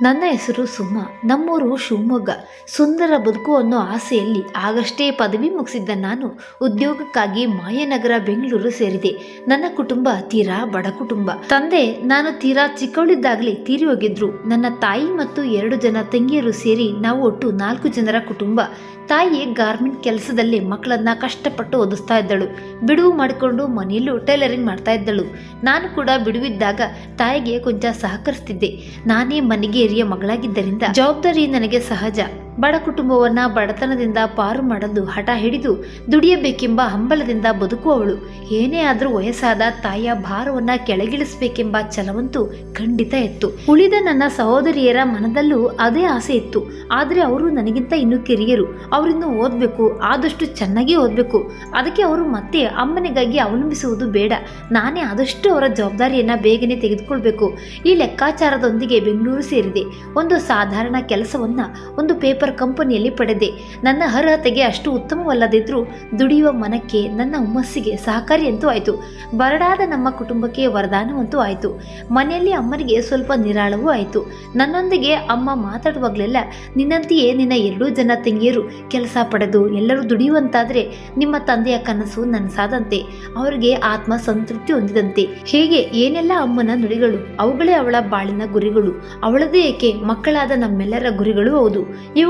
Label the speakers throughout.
Speaker 1: ನನ್ನ ಹೆಸರು ಸುಮ್ಮ ನಮ್ಮೂರು ಶಿವಮೊಗ್ಗ. ಸುಂದರ ಬದುಕು ಅನ್ನೋ ಆಸೆಯಲ್ಲಿ ಆಗಷ್ಟೇ ಪದವಿ ಮುಗಿಸಿದ್ದ ನಾನು ಉದ್ಯೋಗಕ್ಕಾಗಿ ಮಾಯನಗರ, ಬೆಂಗಳೂರು ಸೇರಿದೆ. ನನ್ನ ಕುಟುಂಬ ತೀರಾ ಬಡ ಕುಟುಂಬ. ತಂದೆ, ನಾನು ತೀರಾ ಚಿಕ್ಕವಳಿದ್ದಾಗಲೇ ತೀರಿ ಹೋಗಿದ್ರು. ನನ್ನ ತಾಯಿ ಮತ್ತು ಎರಡು ಜನ ತಂಗಿಯರು ಸೇರಿ ನಾವು ಒಟ್ಟು ನಾಲ್ಕು ಜನರ ಕುಟುಂಬ. ತಾಯಿ ಗಾರ್ಮೆಂಟ್ ಕೆಲಸದಲ್ಲಿ ಮಕ್ಕಳನ್ನ ಕಷ್ಟಪಟ್ಟು ಓದಿಸ್ತಾ ಇದ್ದಳು. ಬಿಡುವು ಮಾಡಿಕೊಂಡು ಮನೆಯಲ್ಲೂ ಟೈಲರಿಂಗ್ ಮಾಡ್ತಾ ಇದ್ದಳು. ನಾನು ಕೂಡ ಬಿಡುವಿದ್ದಾಗ ತಾಯಿಗೆ ಕೊಂಚ ಸಹಕರಿಸ್ತಿದ್ದೆ. ನಾನೇ ಮನೆಗೆ ಹಿರಿಯ ಮಗಳಾಗಿದ್ದರಿಂದ ಜವಾಬ್ದಾರಿ ನನಗೆ ಸಹಜ. ಬಡ ಕುಟುಂಬವನ್ನ ಬಡತನದಿಂದ ಪಾರು ಮಾಡಲು ಹಠ ಹಿಡಿದು ದುಡಿಯಬೇಕೆಂಬ ಹಂಬಲದಿಂದ ಬದುಕುವವಳು. ಏನೇ ಆದರೂ ವಯಸ್ಸಾದ ತಾಯಿಯ ಭಾರವನ್ನ ಕೆಳಗಿಳಿಸಬೇಕೆಂಬ ಛಲವಂತೂ ಖಂಡಿತ ಇತ್ತು. ಉಳಿದ ನನ್ನ ಸಹೋದರಿಯರ ಮನದಲ್ಲೂ ಅದೇ ಆಸೆ ಇತ್ತು. ಆದರೆ ಅವರು ನನಗಿಂತ ಇನ್ನೂ ಕಿರಿಯರು. ಅವರಿನ್ನೂ ಓದಬೇಕು, ಆದಷ್ಟು ಚೆನ್ನಾಗಿ ಓದಬೇಕು. ಅದಕ್ಕೆ ಅವರು ಮತ್ತೆ ಅಮ್ಮನಿಗಾಗಿ ಅವಲಂಬಿಸುವುದು ಬೇಡ. ನಾನೇ ಆದಷ್ಟು ಅವರ ಜವಾಬ್ದಾರಿಯನ್ನ ಬೇಗನೆ ತೆಗೆದುಕೊಳ್ಬೇಕು. ಈ ಲೆಕ್ಕಾಚಾರದೊಂದಿಗೆ ಬೆಂಗಳೂರು ಸೇರಿದೆ. ಒಂದು ಸಾಧಾರಣ ಕೆಲಸವನ್ನ, ಒಂದು ಪೇಪರ್ ಕಂಪನಿಯಲ್ಲಿ ಪಡೆದೆ. ನನ್ನ ಅರ್ಹತೆಗೆ ಅಷ್ಟು ಉತ್ತಮವಲ್ಲದಿದ್ರೂ ದುಡಿಯುವ ಮನಕ್ಕೆ ನನ್ನ ಹುಮ್ಮಸ್ಸಿಗೆ ಸಹಕಾರಿಯಂತೂ ಆಯಿತು. ಬರಡಾದ ನಮ್ಮ ಕುಟುಂಬಕ್ಕೆ ವರದಾನವಂತೂ ಆಯಿತು. ಮನೆಯಲ್ಲಿ ಅಮ್ಮನಿಗೆ ಸ್ವಲ್ಪ ನಿರಾಳವೂ ಆಯಿತು. ನನ್ನೊಂದಿಗೆ ಅಮ್ಮ ಮಾತಾಡುವಾಗಲೆಲ್ಲ, ನಿನ್ನಂತೆಯೇ ನಿನ್ನ ಎರಡೂ ಜನ ತಂಗಿಯರು ಕೆಲಸ ಪಡೆದು ಎಲ್ಲರೂ ದುಡಿಯುವಂತಾದರೆ ನಿಮ್ಮ ತಂದೆಯ ಕನಸು ನನಸಾದಂತೆ. ಅವರಿಗೆ ಆತ್ಮ ಸಂತೃಪ್ತಿ ಹೊಂದಿದಂತೆ. ಹೇಗೆ? ಏನೆಲ್ಲ ಅಮ್ಮನ ನುಡಿಗಳು? ಅವುಗಳೇ ಅವಳ ಬಾಳಿನ ಗುರಿಗಳು. ಅವಳದೇ ಏಕೆ? ಮಕ್ಕಳಾದ ನಮ್ಮೆಲ್ಲರ ಗುರಿಗಳು ಹೌದು.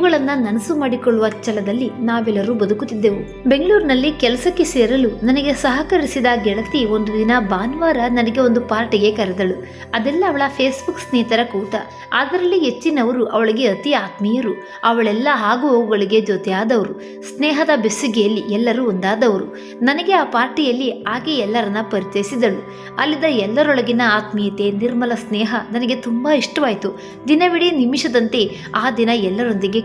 Speaker 1: ಇವುಗಳನ್ನ ನನಸು ಮಾಡಿಕೊಳ್ಳುವ ಛಲದಲ್ಲಿ ನಾವೆಲ್ಲರೂ ಬದುಕುತ್ತಿದ್ದೆವು. ಬೆಂಗಳೂರಿನಲ್ಲಿ ಕೆಲಸಕ್ಕೆ ಸೇರಲು ನನಗೆ ಸಹಕರಿಸಿದ ಗೆಳತಿ ಒಂದು ದಿನ ಭಾನುವಾರ ನನಗೆ ಒಂದು ಪಾರ್ಟಿಗೆ ಕರೆದಳು. ಅದೆಲ್ಲ ಅವಳ ಫೇಸ್ಬುಕ್ ಸ್ನೇಹಿತರ ಕೂಟ. ಅದರಲ್ಲಿ ಹೆಚ್ಚಿನವರು ಅವಳಿಗೆ ಅತಿ ಆತ್ಮೀಯರು. ಅವಳೆಲ್ಲ ಹಾಗೂ ಅವುಗಳಿಗೆ ಜೊತೆಯಾದವರು. ಸ್ನೇಹದ ಬೆಸುಗೆಯಲ್ಲಿ ಎಲ್ಲರೂ ಒಂದಾದವರು. ನನಗೆ ಆ ಪಾರ್ಟಿಯಲ್ಲಿ ಆಕೆ ಎಲ್ಲರನ್ನ ಪರಿಚಯಿಸಿದಳು. ಅಲ್ಲಿದ್ದ ಎಲ್ಲರೊಳಗಿನ ಆತ್ಮೀಯತೆ, ನಿರ್ಮಲ ಸ್ನೇಹ ನನಗೆ ತುಂಬಾ ಇಷ್ಟವಾಯಿತು. ದಿನವಿಡೀ ನಿಮಿಷದಂತೆ ಆ ದಿನ ಎಲ್ಲರೊಂದಿಗೆ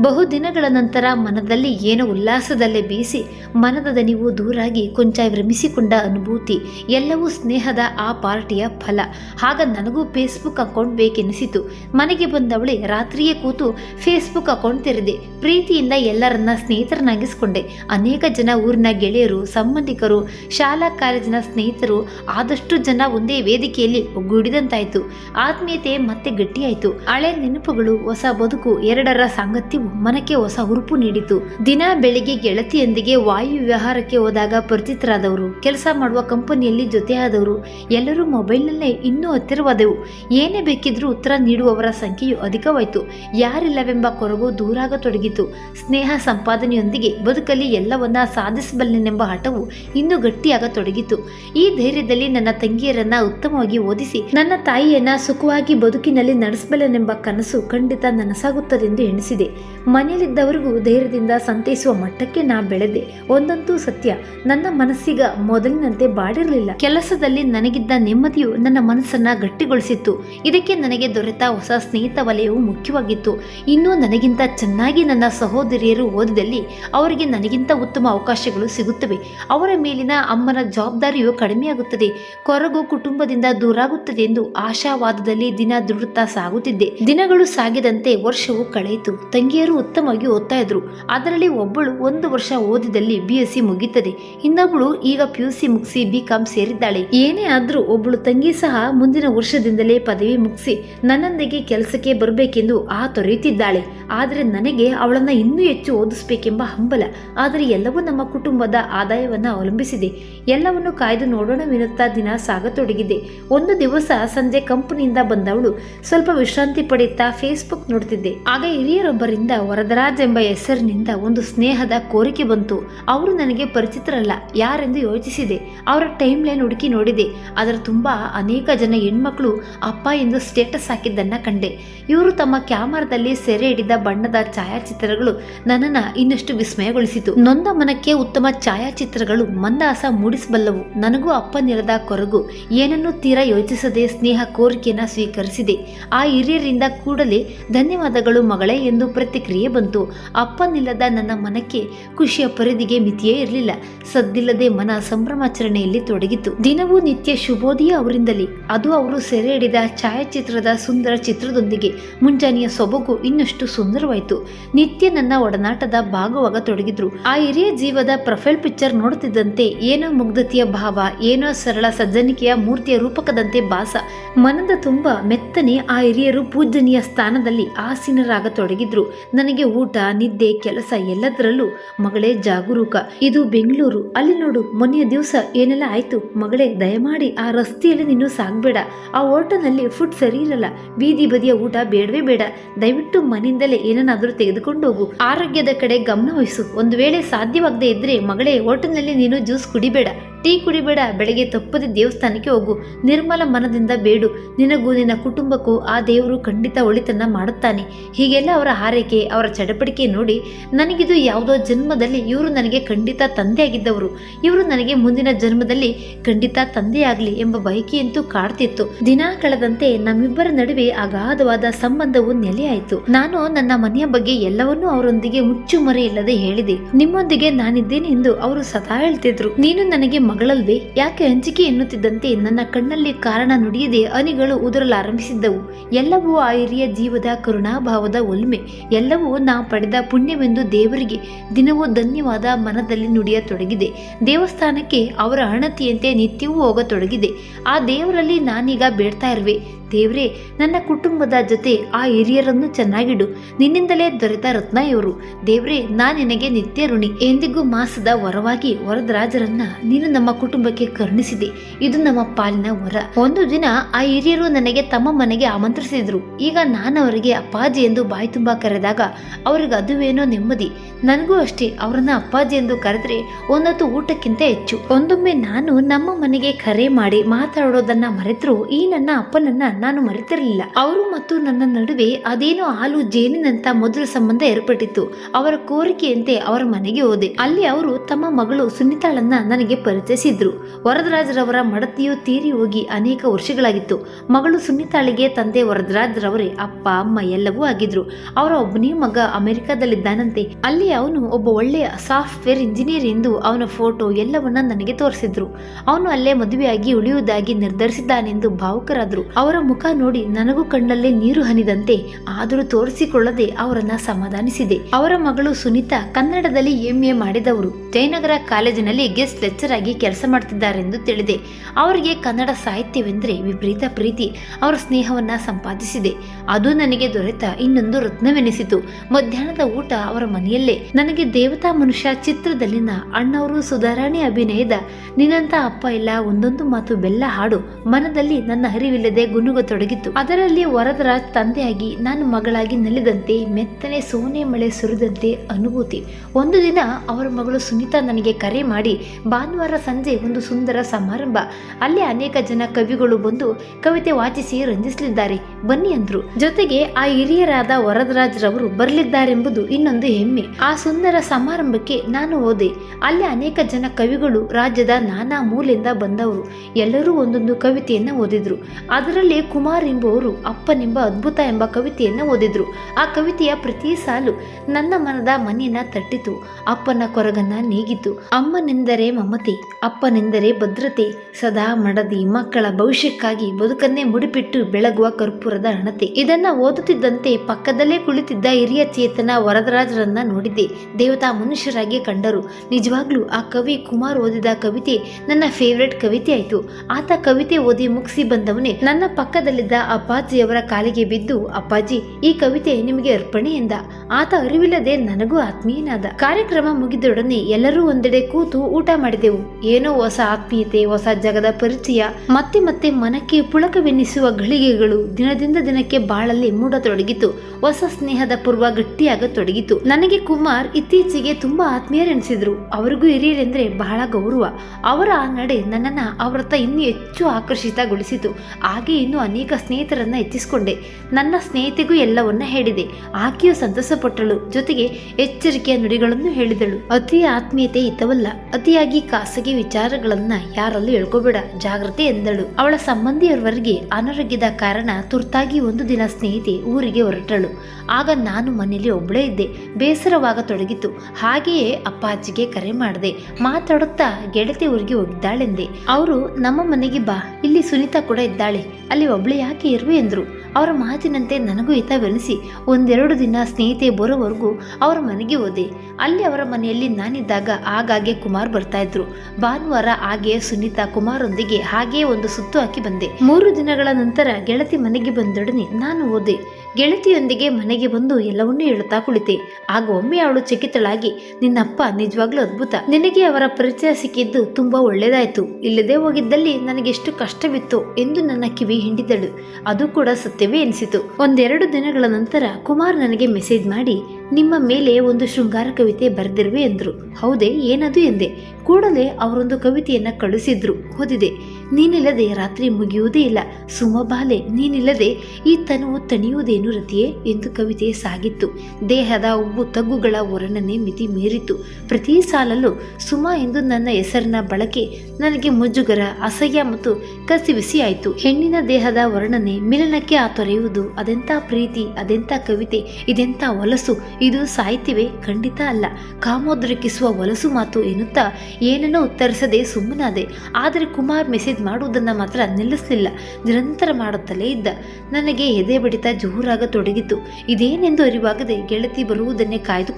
Speaker 1: ಬಹು ದಿನಗಳ ನಂತರ ಮನದಲ್ಲಿ ಏನೋ ಉಲ್ಲಾಸದಲ್ಲೇ ಬೀಸಿ ಮನದ ದನಿವು ದೂರಾಗಿ ಕೊಂಚ ಭ್ರಮಿಸಿಕೊಂಡ ಅನುಭೂತಿ ಎಲ್ಲವೂ ಸ್ನೇಹದ ಆ ಪಾರ್ಟಿಯ ಫಲ. ಆಗ ನನಗೂ ಫೇಸ್ಬುಕ್ ಅಕೌಂಟ್ ಬೇಕೆನಿಸಿತು. ಮನೆಗೆ ಬಂದವಳೆ ರಾತ್ರಿಯೇ ಕೂತು ಫೇಸ್ಬುಕ್ ಅಕೌಂಟ್ ತೆರೆದೆ. ಪ್ರೀತಿಯಿಂದ ಎಲ್ಲರನ್ನ ಸ್ನೇಹಿತರನ್ನಾಗಿಸಿಕೊಂಡೆ. ಅನೇಕ ಜನ ಊರಿನ ಗೆಳೆಯರು, ಸಂಬಂಧಿಕರು, ಶಾಲಾ ಕಾಲೇಜಿನ ಸ್ನೇಹಿತರು ಆದಷ್ಟು ಜನ ಒಂದೇ ವೇದಿಕೆಯಲ್ಲಿ ಒಗ್ಗೂಡಿದಂತಾಯಿತು. ಆತ್ಮೀಯತೆ ಮತ್ತೆ ಗಟ್ಟಿಯಾಯಿತು. ಹಳೆ ನೆನಪುಗಳು, ಹೊಸ ಬದುಕು ಎರಡರ ಸಾಂಗತ್ಯವು ಮನಕ್ಕೆ ಹೊಸ ಹುರುಪು ನೀಡಿತು. ದಿನ ಬೆಳಿಗ್ಗೆ ಗೆಳತಿಯೊಂದಿಗೆ ವಾಯು ವ್ಯವಹಾರಕ್ಕೆ ಹೋದಾಗ ಪರಿಚಿತರಾದವರು, ಕೆಲಸ ಮಾಡುವ ಕಂಪನಿಯಲ್ಲಿ ಜೊತೆಯಾದವರು, ಎಲ್ಲರೂ ಮೊಬೈಲ್ನಲ್ಲೇ ಇನ್ನೂ ಹತ್ತಿರವಾದವು. ಏನೇ ಬೇಕಿದ್ರೂ ಉತ್ತರ ನೀಡುವವರ ಸಂಖ್ಯೆಯು ಅಧಿಕವಾಯಿತು. ಯಾರಿಲ್ಲವೆಂಬ ಕೊರಗು ದೂರಾಗತೊಡಗಿತು. ಸ್ನೇಹ ಸಂಪಾದನೆಯೊಂದಿಗೆ ಬದುಕಲ್ಲಿ ಎಲ್ಲವನ್ನ ಸಾಧಿಸಬಲ್ಲೆನೆಂಬ ಹಠವು ಇನ್ನೂ ಗಟ್ಟಿಯಾಗತೊಡಗಿತು. ಈ ಧೈರ್ಯದಲ್ಲಿ ನನ್ನ ತಂಗಿಯರನ್ನ ಉತ್ತಮವಾಗಿ ಓದಿಸಿ, ನನ್ನ ತಾಯಿಯನ್ನ ಸುಖವಾಗಿ ಬದುಕಿನಲ್ಲಿ ನಡೆಸಬಲ್ಲೆನೆಂಬ ಕನಸು ಖಂಡಿತ ನನಸಾಗುತ್ತದೆಂದು ಎಣಿಸಿದೆ ಮನೆಯಲ್ಲಿದ್ದವರಿಗೂ ಧೈರ್ಯದಿಂದ ಸಂತೈಸುವ ಮಟ್ಟಕ್ಕೆ ನಾ ಬೆಳೆದೆ. ಒಂದಂತೂ ಸತ್ಯ, ನನ್ನ ಮನಸ್ಸಿಗ ಮೊದಲಿನಂತೆ ಬಾಡಿರಲಿಲ್ಲ. ಕೆಲಸದಲ್ಲಿ ನನಗಿದ್ದ ನೆಮ್ಮದಿಯು ನನ್ನ ಮನಸ್ಸನ್ನ ಗಟ್ಟಿಗೊಳಿಸಿತ್ತು. ಇದಕ್ಕೆ ನನಗೆ ದೊರೆತ ಹೊಸ ಸ್ನೇಹಿತ ವಲಯವು ಮುಖ್ಯವಾಗಿತ್ತು. ಇನ್ನೂ ನನಗಿಂತ ಚೆನ್ನಾಗಿ ನನ್ನ ಸಹೋದರಿಯರು ಓದಿದಲ್ಲಿ ಅವರಿಗೆ ನನಗಿಂತ ಉತ್ತಮ ಅವಕಾಶಗಳು ಸಿಗುತ್ತವೆ. ಅವರ ಮೇಲಿನ ಅಮ್ಮನ ಜವಾಬ್ದಾರಿಯು ಕಡಿಮೆಯಾಗುತ್ತದೆ. ಕೊರಗು ಕುಟುಂಬದಿಂದ ದೂರಾಗುತ್ತದೆ ಎಂದು ಆಶಾವಾದದಲ್ಲಿ ದಿನ ದೃಢತಾ ಸಾಗುತ್ತಿದ್ದೆ. ದಿನಗಳು ಸಾಗಿದಂತೆ ವರ್ಷವು ಕಳೆಯಿತು. ತಂಗಿಯರು ಉತ್ತಮವಾಗಿ ಓದ್ತಾ ಇದ್ರು. ಅದರಲ್ಲಿ ಒಬ್ಬಳು ಒಂದು ವರ್ಷ ಓದಿದಲ್ಲಿ ಬಿ ಎಸ್ ಸಿ ಮುಗಿತದೆ. ಇನ್ನೊಬ್ಬಳು ಈಗ ಪಿ ಯು ಸಿ ಮುಗಿಸಿ ಬಿ ಕಾಮ್ ಸೇರಿದ್ದಾಳೆ. ಏನೇ ಆದ್ರೂ ಒಬ್ಬಳು ತಂಗಿ ಸಹ ಮುಂದಿನ ವರ್ಷದಿಂದಲೇ ಪದವಿ ಮುಗಿಸಿ ನನ್ನೊಂದಿಗೆ ಕೆಲಸಕ್ಕೆ ಬರಬೇಕೆಂದು ಆ ತೊರೆಯುತ್ತಿದ್ದಾಳೆ. ಆದರೆ ನನಗೆ ಅವಳನ್ನ ಇನ್ನೂ ಹೆಚ್ಚು ಓದಿಸ್ಬೇಕೆಂಬ ಹಂಬಲ. ಆದರೆ ಎಲ್ಲವೂ ನಮ್ಮ ಕುಟುಂಬದ ಆದಾಯವನ್ನು ಅವಲಂಬಿಸಿದೆ. ಎಲ್ಲವನ್ನು ಕಾಯ್ದು ನೋಡೋಣವೆನ್ನುತ್ತಾ ದಿನ ಸಾಗತೊಡಗಿದೆ. ಒಂದು ದಿವಸ ಸಂಜೆ ಕಂಪನಿಯಿಂದ ಬಂದವಳು. ಸ್ವಲ್ಪ ವಿಶ್ರಾಂತಿ ಪಡೆಯುತ್ತಾ ಫೇಸ್ಬುಕ್ ನೋಡ್ತಿದ್ದೆ. ಆಗ ಹಿರಿಯರೊಬ್ಬರಿಂದ ವರದರಾಜ್ ಎಂಬ ಹೆಸರಿನಿಂದ ಒಂದು ಸ್ನೇಹದ ಕೋರಿಕೆ ಬಂತು. ಅವರು ನನಗೆ ಪರಿಚಿತರಲ್ಲ, ಯಾರೆಂದು ಯೋಚಿಸಿದೆ. ಅವರ ಟೈಮ್ ಲೈನ್ ಹುಡುಕಿ ನೋಡಿದೆ. ಅದರ ತುಂಬ ಅನೇಕ ಜನ ಹೆಣ್ಮಕ್ಳು ಅಪ್ಪ ಎಂದು ಸ್ಟೇಟಸ್ ಹಾಕಿದ್ದನ್ನ ಕಂಡೆ. ಇವರು ತಮ್ಮ ಕ್ಯಾಮರಾದಲ್ಲಿ ಸೆರೆ ಹಿಡಿದ ಬಣ್ಣದ ಛಾಯಾಚಿತ್ರಗಳು ನನ್ನನ್ನು ಇನ್ನಷ್ಟು ವಿಸ್ಮಯಗೊಳಿಸಿತು. ನೊಂದ ಮನಕ್ಕೆ ಉತ್ತಮ ಛಾಯಾಚಿತ್ರಗಳು ಮಂದಾಸ ಮೂಡಿಸಬಲ್ಲವು. ನನಗೂ ಅಪ್ಪನಿರದ ಕೊರಗು. ಏನನ್ನೂ ತೀರಾ ಯೋಚಿಸದೆ ಸ್ನೇಹ ಕೋರಿಕೆಯನ್ನು ಸ್ವೀಕರಿಸಿದೆ. ಆ ಹಿರಿಯರಿಂದ ಕೂಡಲೇ ಧನ್ಯವಾದಗಳು ಮಗಳೇ ಎಂದು ಒಂದು ಪ್ರತಿಕ್ರಿಯೆ ಬಂತು. ಅಪ್ಪನಿಲ್ಲದ ನನ್ನ ಮನಕ್ಕೆ ಖುಷಿಯ ಪರಿಧಿಗೆ ಮಿತಿಯೇ ಇರಲಿಲ್ಲ. ಸದ್ದಿಲ್ಲದೆ ಮನ ಸಂಭ್ರಮಾಚರಣೆಯಲ್ಲಿ ತೊಡಗಿತು ದಿನವೂ ನಿತ್ಯ ಶುಭೋದಯ ಅವರಿಂದಲೇ. ಅದು ಅವರು ಸೆರೆ ಹಿಡಿದ ಛಾಯಾಚಿತ್ರದ ಸುಂದರ ಚಿತ್ರದೊಂದಿಗೆ. ಮುಂಜಾನೆಯ ಸೊಬಗು ಇನ್ನಷ್ಟು ಸುಂದರವಾಯಿತು. ನಿತ್ಯ ನನ್ನ ಒಡನಾಟದ ಭಾಗವಾಗ ತೊಡಗಿದ್ರು. ಆ ಹಿರಿಯ ಜೀವದ ಪ್ರೊಫೈಲ್ ಪಿಕ್ಚರ್ ನೋಡುತ್ತಿದ್ದಂತೆ ಏನೋ ಮುಗ್ಧತೆಯ ಭಾವ, ಏನೋ ಸರಳ ಸಜ್ಜನಿಕೆಯ ಮೂರ್ತಿಯ ರೂಪಕದಂತೆ ಭಾಸ. ಮನದ ತುಂಬ ಮೆತ್ತನೆ ಆ ಹಿರಿಯರು ಪೂಜನೀಯ ಸ್ಥಾನದಲ್ಲಿ ಆಸೀನರಾಗತೊಡಗಿದ್ರು ನನಗೆ ಊಟ, ನಿದ್ದೆ, ಕೆಲಸ ಎಲ್ಲದರಲ್ಲೂ ಮಗಳೇ ಜಾಗರೂಕ. ಇದು ಬೆಂಗಳೂರು. ಅಲ್ಲಿ ನೋಡು, ಮೊನ್ನೆಯ ದಿವಸ ಏನೆಲ್ಲ ಆಯ್ತು? ಮಗಳೇ, ದಯಮಾಡಿ ಆ ರಸ್ತೆಯಲ್ಲಿ ನೀನು ಸಾಗ್ಬೇಡ. ಆ ಹೋಟೆಲ್ನಲ್ಲಿ ಫುಡ್ ಸರಿ ಇರಲ್ಲ ಬೀದಿ ಬದಿಯ ಊಟ ಬೇಡವೇ ಬೇಡ. ದಯವಿಟ್ಟು ಮನೆಯಿಂದಲೇ ಏನನ್ನಾದರೂ ತೆಗೆದುಕೊಂಡು ಹೋಗು. ಆರೋಗ್ಯದ ಕಡೆ ಗಮನ ವಹಿಸು. ಒಂದು ವೇಳೆ ಸಾಧ್ಯವಾಗದೇ ಇದ್ರೆ ಮಗಳೇ, ಹೋಟೆಲ್ನಲ್ಲಿ ನೀನು ಜ್ಯೂಸ್ ಕುಡಿಬೇಡ. ಟೀ ಕುಡಿಬೇಡ, ಬೆಳಗ್ಗೆ ತಪ್ಪದೆ ದೇವಸ್ಥಾನಕ್ಕೆ ಹೋಗು. ನಿರ್ಮಲ ಮನದಿಂದ ಬೇಡು. ನಿನಗೂ ನಿನ್ನ ಕುಟುಂಬಕ್ಕೂ ಆ ದೇವರು ಖಂಡಿತ ಒಳಿತನ್ನ ಮಾಡುತ್ತಾನೆ. ಹೀಗೆಲ್ಲ ಅವರ ಹಾರೈಕೆ, ಅವರ ಚಡಪಡಿಕೆ ನೋಡಿ ನನಗಿದು ಯಾವುದೋ ಜನ್ಮದಲ್ಲಿ ಇವರು ನನಗೆ ಖಂಡಿತ ತಂದೆಯಾಗಿದ್ದವರು. ಇವರು ನನಗೆ ಮುಂದಿನ ಜನ್ಮದಲ್ಲಿ ಖಂಡಿತ ತಂದೆಯಾಗಲಿ ಎಂಬ ಬಯಕೆಯಂತೂ ಕಾಡ್ತಿತ್ತು. ದಿನ ಕಳೆದಂತೆ ನಮ್ಮಿಬ್ಬರ ನಡುವೆ ಅಗಾಧವಾದ ಸಂಬಂಧವು ನೆಲೆಯಾಯಿತು. ನಾನು ನನ್ನ ಮನೆಯ ಬಗ್ಗೆ ಎಲ್ಲವನ್ನೂ ಅವರೊಂದಿಗೆ ಮುಚ್ಚುಮರೆ ಇಲ್ಲದೆ ಹೇಳಿದೆ. ನಿಮ್ಮೊಂದಿಗೆ ನಾನಿದ್ದೇನೆ ಎಂದು ಅವರು ಸದಾ ಹೇಳ್ತಿದ್ರು. ನೀನು ನನಗೆ ಮಗಳಲ್ವೇ? ಯಾಕೆ ಹಂಚಿಕೆ ಎನ್ನುತ್ತಿದ್ದಂತೆ ನನ್ನ ಕಣ್ಣಲ್ಲಿ ಕಾರಣ ನುಡಿಯದೆ ಅನಿಗಳು ಉದುರಲಾರಂಭಿಸಿದ್ದವು. ಎಲ್ಲವೂ ಆ ಹಿರಿಯ ಜೀವದ ಕರುಣಾಭಾವದ ಒಲ್ಮೆ. ಎಲ್ಲವೂ ನಾ ಪಡೆದ ಪುಣ್ಯವೆಂದು ದೇವರಿಗೆ ದಿನವೂ ಧನ್ಯವಾದ ಮನದಲ್ಲಿ ನುಡಿಯತೊಡಗಿದೆ. ದೇವಸ್ಥಾನಕ್ಕೆ ಅವರ ಹಣತಿಯಂತೆ ನಿತ್ಯವೂ ಹೋಗತೊಡಗಿದೆ. ಆ ದೇವರಲ್ಲಿ ನಾನೀಗ ಬೇಡ್ತಾ ಇರುವೆ. ದೇವ್ರೇ, ನನ್ನ ಕುಟುಂಬದ ಜೊತೆ ಆ ಹಿರಿಯರನ್ನು ಚೆನ್ನಾಗಿಡು. ನಿನ್ನಿಂದಲೇ ದೊರೆತ ರತ್ನ ಇವರು. ದೇವ್ರೆ, ನಾ ನಿನಗೆ ನಿತ್ಯ ಋಣಿ. ಎಂದಿಗೂ ಮಾಸದ ವರವಾಗಿ ವರದರಾಜರನ್ನ ನೀನು ನಮ್ಮ ಕುಟುಂಬಕ್ಕೆ ಕರುಣಿಸಿದೆ. ಇದು ನಮ್ಮ ಪಾಲಿನ ವರ. ಒಂದು ದಿನ ಆ ಹಿರಿಯರು ನನಗೆ ತಮ್ಮ ಮನೆಗೆ ಆಮಂತ್ರಿಸಿದ್ರು. ಈಗ ನಾನು ಅವರಿಗೆ ಅಪ್ಪಾಜಿ ಎಂದು ಬಾಯಿ ತುಂಬಾ ಕರೆದಾಗ ಅವ್ರಿಗೆ ಅದುವೇನೋ ನೆಮ್ಮದಿ. ನನಗೂ ಅಷ್ಟೇ, ಅವರನ್ನ ಅಪ್ಪಾಜಿ ಎಂದು ಕರೆದ್ರೆ ಒಂದೊತ್ತು ಊಟಕ್ಕಿಂತ ಹೆಚ್ಚು. ಒಂದೊಮ್ಮೆ ನಾನು ನಮ್ಮ ಮನೆಗೆ ಕರೆ ಮಾಡಿ ಮಾತಾಡೋದನ್ನ ಮರೆತರು ಈ ನನ್ನ ಅಪ್ಪನನ್ನ ನಾನು ಮರೆತಿರಲಿಲ್ಲ. ಅವರು ಮತ್ತು ನನ್ನ ನಡುವೆ ಅದೇನೋ ಹಾಲು ಜೇನಿನಂತ ಮೊದಲ ಸಂಬಂಧ ಏರ್ಪಟ್ಟಿತ್ತು. ಅವರ ಕೋರಿಕೆಯಂತೆ ಅವರ ಮನೆಗೆ ಹೋದೆ. ಅಲ್ಲಿ ಅವರು ತಮ್ಮ ಮಗಳು ಸುನಿತಾಳನ್ನ ನನಗೆ ಪರಿಚಯಿಸಿದ್ರು. ವರದರಾಜರವರ ಮಡತಿಯು ತೀರಿ ಹೋಗಿ ಅನೇಕ ವರ್ಷಗಳಾಗಿತ್ತು. ಮಗಳು ಸುನಿತಾಳಿಗೆ ತಂದೆ ವರದರಾಜರವರೇ ಅಪ್ಪ, ಅಮ್ಮ ಎಲ್ಲವೂ ಆಗಿದ್ರು. ಅವರ ಒಬ್ಬನೇ ಮಗ ಅಮೆರಿಕದಲ್ಲಿದ್ದಾನಂತೆ. ಅಲ್ಲಿ ಅವನು ಒಬ್ಬ ಒಳ್ಳೆಯ ಸಾಫ್ಟ್ವೇರ್ ಇಂಜಿನಿಯರ್ ಎಂದು ಅವನ ಫೋಟೋ ಎಲ್ಲವನ್ನ ನನಗೆ ತೋರಿಸಿದ್ರು. ಅವನು ಅಲ್ಲೇ ಮದುವೆಯಾಗಿ ಉಳಿಯುವುದಾಗಿ ನಿರ್ಧರಿಸಿದ್ದಾನೆಂದು ಭಾವುಕರಾದ್ರು. ಅವರ ಮುಖ ನೋಡಿ ನನಗೂ ಕಣ್ಣಲ್ಲೇ ನೀರು ಹನಿದಂತೆ ಆದರೂ ತೋರಿಸಿಕೊಳ್ಳದೆ ಅವರನ್ನ ಸಮಾಧಾನಿಸಿದೆ. ಅವರ ಮಗಳು ಸುನೀತಾ ಕನ್ನಡದಲ್ಲಿ ಎಂಎ ಮಾಡಿದವರು. ಜಯನಗರ ಕಾಲೇಜಿನಲ್ಲಿ ಗೆಸ್ಟ್ ಲೆಕ್ಚರ್ ಆಗಿ ಕೆಲಸ ಮಾಡ್ತಿದ್ದಾರೆಂದು ತಿಳಿದೆ. ಅವರಿಗೆ ಕನ್ನಡ ಸಾಹಿತ್ಯವೆಂದರೆ ವಿಪರೀತ ಪ್ರೀತಿ. ಅವರ ಸ್ನೇಹವನ್ನು ಸಂಪಾದಿಸಿದೆ. ಅದು ನನಗೆ ದೊರೆತ ಇನ್ನೊಂದು ರತ್ನವೆನಿಸಿತು. ಮಧ್ಯಾಹ್ನದ ಊಟ ಅವರ ಮನೆಯಲ್ಲೇ. ನನಗೆ ದೇವತಾ ಮನುಷ್ಯ ಚಿತ್ರದಲ್ಲಿನ ಅಣ್ಣವರು ಸುಧಾರಾಣಿ ಅಭಿನಯದ ನಿನ್ನಂತ ಅಪ್ಪ ಇಲ್ಲ, ಒಂದೊಂದು ಮಾತು ಬೆಲ್ಲ ಹಾಡು. ಮನದಲ್ಲಿ ನನ್ನ ಹರಿವಿಲ್ಲದೆ ಗುನುಗತೊಡಗಿತ್ತು ಅದರಲ್ಲಿ ವರದರಾಜ್ ತಂದೆಯಾಗಿ ನಾನು ಮಗಳಾಗಿ ನಲಿದಂತೆ, ಮೆತ್ತನೆ ಸೋನೆ ಮಳೆ ಸುರಿದಂತೆ ಅನುಭೂತಿ. ಒಂದು ದಿನ ಅವರ ಮಗಳು ಸುನೀತಾ ನನಗೆ ಕರೆ ಮಾಡಿ, ಭಾನುವಾರ ಸಂಜೆ ಒಂದು ಸುಂದರ ಸಮಾರಂಭ. ಅಲ್ಲಿ ಅನೇಕ ಜನ ಕವಿಗಳು ಬಂದು ಕವಿತೆ ವಾಚಿಸಿ ರಂಜಿಸಲಿದ್ದಾರೆ. ಬನ್ನಿ ಅಂದ್ರು. ಜೊತೆಗೆ ಆ ಹಿರಿಯರಾದ ವರದರಾಜರವರು ಬರಲಿದ್ದಾರೆಂಬುದು ಇನ್ನೊಂದು ಹೆಮ್ಮೆ. ಆ ಸುಂದರ ಸಮಾರಂಭಕ್ಕೆ ನಾನು ಹೋದೆ. ಅಲ್ಲಿ ಅನೇಕ ಜನ ಕವಿಗಳು ರಾಜ್ಯದ ನಾನಾ ಮೂಲೆಯಿಂದ ಬಂದವರು. ಎಲ್ಲರೂ ಒಂದೊಂದು ಕವಿತೆಯನ್ನು ಓದಿದ್ರು. ಅದರಲ್ಲಿ ಕುಮಾರ್ ಎಂಬುವರು ಅಪ್ಪನೆಂಬ ಅದ್ಭುತ ಎಂಬ ಕವಿತೆಯನ್ನು ಓದಿದ್ರು. ಆ ಕವಿತೆಯ ಪ್ರತಿ ಸಾಲು ನನ್ನ ಮನದ ಮನೆಯನ್ನ ತಟ್ಟಿತು. ಅಪ್ಪನ ಕೊರಗನ್ನ ನೀಗಿತು. ಅಮ್ಮನೆಂದರೆ ಮಮತೆ, ಅಪ್ಪನೆಂದರೆ ಭದ್ರತೆ. ಸದಾ ಮಡದಿ ಮಕ್ಕಳ ಭವಿಷ್ಯಕ್ಕಾಗಿ ಬದುಕನ್ನೇ ಮುಡಿಪಿಟ್ಟು ಬೆಳಗುವ ಕರ್ಪೂರದ ಹಣತೆ. ಇದನ್ನ ಓದುತ್ತಿದ್ದಂತೆ ಪಕ್ಕದಲ್ಲೇ ಕುಳಿತಿದ್ದ ಹಿರಿಯ ಚೇತನ ವರದರಾಜರನ್ನ ನೋಡಿದ್ದೆ. ದೇವತಾ ಮನುಷ್ಯರಾಗಿ ಕಂಡರು. ನಿಜವಾಗ್ಲೂ ಆ ಕವಿ ಕುಮಾರ್ ಓದಿದ ಕವಿತೆ ನನ್ನ ಫೇವ್ರೆಟ್ ಕವಿತೆ ಆಯ್ತು. ಆತ ಕವಿತೆ ಓದಿ ಮುಗಿಸಿ ಬಂದವನೇ ನನ್ನ ಪಕ್ಕದಲ್ಲಿದ್ದ ಅಪ್ಪಾಜಿಯವರ ಕಾಲಿಗೆ ಬಿದ್ದು, ಅಪ್ಪಾಜಿ, ಈ ಕವಿತೆ ನಿಮಗೆ ಅರ್ಪಣೆ ಎಂದ. ಆತ ಅರಿವಿಲ್ಲದೆ ನನಗೂ ಆತ್ಮೀಯನಾದ. ಕಾರ್ಯಕ್ರಮ ಮುಗಿದೊಡನೆ ಎಲ್ಲರೂ ಒಂದೆಡೆ ಕೂತು ಊಟ ಮಾಡಿದೆವು. ಏನೋ ಹೊಸ ಆತ್ಮೀಯತೆ, ಹೊಸ ಜಗದ ಪರಿಚಯ. ಮತ್ತೆ ಮತ್ತೆ ಮನಕ್ಕೆ ಪುಳಕವೆನ್ನಿಸುವ ಘಳಿಗೆಗಳು, ದಿನದಿಂದ ದಿನಕ್ಕೆ ಬಾಳಲ್ಲಿ ಮೂಡತೊಡಗಿತು. ಹೊಸ ಸ್ನೇಹದ ಪೂರ್ವ ಗಟ್ಟಿಯಾಗತೊಡಗಿತು ನನಗೆ ಕುಮಾರ್ ಇತ್ತೀಚೆಗೆ ತುಂಬಾ ಆತ್ಮೀಯರೆನಿಸಿದ್ರು. ಅವರಿಗೂ ಹಿರಿಯರೆಂದ್ರೆ ಬಹಳ ಗೌರವ. ಅವರ ಆ ನಡೆ ನನ್ನನ್ನ ಅವರತ್ತ ಇನ್ನೂ ಹೆಚ್ಚು ಆಕರ್ಷಿತಗೊಳಿಸಿತು. ಹಾಗೆ ಇನ್ನೂ ಅನೇಕ ಸ್ನೇಹಿತರನ್ನ ಎತ್ತಿಸಿಕೊಂಡೆ ನನ್ನ ಸ್ನೇಹಿತೆಗೂ ಎಲ್ಲವನ್ನ ಹೇಳಿದೆ. ಆಕೆಯು ಸಂತಸಪಟ್ಟಳು ಜೊತೆಗೆ ಎಚ್ಚರಿಕೆಯ ನುಡಿಗಳನ್ನು ಹೇಳಿದಳು. ಅತಿ ಆತ್ಮೀಯತೆ ಇದ್ದವಲ್ಲ ಅತಿಯಾಗಿ ಖಾಸಗಿ ವಿಚಾರಗಳನ್ನ ಯಾರಲ್ಲೂ ಹೇಳ್ಕೋಬೇಡ. ಜಾಗ್ರತೆ ಎಂದಳು. ಅವಳ ಸಂಬಂಧಿಯವರಿಗೆ ಅನಾರೋಗ್ಯದ ಕಾರಣ ತುರ್ತಾಗಿ ಒಂದು ದಿನ ಸ್ನೇಹಿತೆ ಊರಿಗೆ ಹೊರಟಳು. ಆಗ ನಾನು ಮನೆಯಲ್ಲಿ ಒಬ್ಬಳೇ ಇದ್ದೆ. ಬೇಸರವಾಗ ತೊಡಗಿತು. ಹಾಗೆಯೇ ಅಪ್ಪಾಜಿಗೆ ಕರೆ ಮಾಡಿದೆ. ಮಾತಾಡುತ್ತಾ ಗೆಳತಿ ಊರಿಗೆ ಹೋಗಿದ್ದಾಳೆಂದೆ. ಅವರು, ನಮ್ಮ ಮನೆಗೆ ಬಾ. ಇಲ್ಲಿ ಸುನೀತಾ ಕೂಡ ಇದ್ದಾಳೆ. ಅಲ್ಲಿ ಒಬ್ಳೆ ಯಾಕೆ ಇರುವೆ? ಎಂದರು ಅವರ ಮಾತಿನಂತೆ ನನಗೂ ಹಿತವೆನಿಸಿ ಒಂದೆರಡು ದಿನ ಸ್ನೇಹಿತೆ ಬರೋವರೆಗೂ ಅವರ ಮನೆಗೆ ಹೋದೆ. ಅಲ್ಲಿ ಅವರ ಮನೆಯಲ್ಲಿ ನಾನಿದ್ದಾಗ ಆಗಾಗ್ಗೆ ಕುಮಾರ್ ಬರ್ತಾ ಇದ್ರು. ಭಾನುವಾರ ಹಾಗೆಯೇ ಸುನೀತಾ ಕುಮಾರೊಂದಿಗೆ ಹಾಗೆಯೇ ಒಂದು ಸುತ್ತು ಹಾಕಿ ಬಂದೆ. ಮೂರು ದಿನಗಳ ನಂತರ ಗೆಳತಿ ಮನೆಗೆ ಬಂದೊಡನೆ ನಾನು ಹೋದೆ. ಗೆಳತಿಯೊಂದಿಗೆ ಮನೆಗೆ ಬಂದು ಎಲ್ಲವನ್ನೂ ಹೇಳುತ್ತಾ ಕುಳಿತೆ. ಆಗ ಒಮ್ಮೆ ಅವಳು ಚಕಿತಳಾಗಿ ನಿನ್ನಪ್ಪ ನಿಜವಾಗ್ಲೂ ಅದ್ಭುತ. ನಿನಗೆ ಅವರ ಪರಿಚಯ ಸಿಕ್ಕಿದ್ದು ತುಂಬಾ ಒಳ್ಳೆಯದಾಯ್ತು ಇಲ್ಲದೆ ಹೋಗಿದ್ದಲ್ಲಿ ನನಗೆಷ್ಟು ಕಷ್ಟವಿತ್ತು ಎಂದು ನನ್ನ ಕಿವಿ ಹಿಂಡಿದಳು. ಅದು ಕೂಡ ಸತ್ಯವೇ ಎನಿಸಿತು. ಒಂದೆರಡು ದಿನಗಳ ನಂತರ ಕುಮಾರ್ ನನಗೆ ಮೆಸೇಜ್ ಮಾಡಿ, ನಿಮ್ಮ ಮೇಲೆ ಒಂದು ಶೃಂಗಾರ ಕವಿತೆ ಬರೆದಿರುವೆ ಎಂದರು ಹೌದೇ, ಏನದು ಎಂದೆ. ಕೂಡಲೇ ಅವರೊಂದು ಕವಿತೆಯನ್ನ ಕಳಿಸಿದ್ರು ಓದಿದೆ. ನೀನಿಲ್ಲದೆ ರಾತ್ರಿ ಮುಗಿಯುವುದೇ ಇಲ್ಲ. ಸುಮಬಾಲೆ ನೀನಿಲ್ಲದೆ ಈ ತನುವು ತಣಿಯುವುದೇನು ರತಿಯೇ ಎಂದು ಕವಿತೆ ಸಾಗಿತ್ತು. ದೇಹದ ಉಬ್ಬು ತಗ್ಗುಗಳ ವರ್ಣನೆ ಮಿತಿ ಮೀರಿತು. ಪ್ರತಿ ಸಾಲಲ್ಲೂ ಸುಮ ಎಂದು ನನ್ನ ಹೆಸರಿನ ಬಳಕೆ ನನಗೆ ಮುಜುಗರ, ಅಸಹ್ಯ ಮತ್ತು ಕಸಿವಿಸಿ ಆಯಿತು. ಹೆಣ್ಣಿನ ದೇಹದ ವರ್ಣನೆ ಮಿಲನಕ್ಕೆ ಆ ತೊರೆಯುವುದು, ಅದೆಂಥ ಪ್ರೀತಿ, ಅದೆಂಥ ಕವಿತೆ, ಇದೆಂಥ ಒಲಸು ಇದು ಸಾಹಿತ್ಯವೇ ಖಂಡಿತ ಅಲ್ಲ. ಕಾಮೋದ್ರಕಿಸುವ ಒಲಸು ಮಾತು ಎನ್ನುತ್ತಾ ಏನನ್ನೂ ಉತ್ತರಿಸದೆ ಸುಮ್ಮನಾದೆ. ಆದರೆ ಕುಮಾರ್ ಮೆಸೇಜ್ ಮಾಡುವುದನ್ನು ಮಾತ್ರ ನಿಲ್ಲಿಸಲಿಲ್ಲ. ನಿರಂತರ ಮಾಡುತ್ತಲೇ ಇದ್ದ. ನನಗೆ ಎದೆ ಬಡಿತ ಜೋರಾಗತೊಡಗಿತು ಇದೇನೆಂದು ಅರಿವಾಗದೆ ಗೆಳತಿ ಬರುವುದನ್ನೇ ಕಾಯ್ದು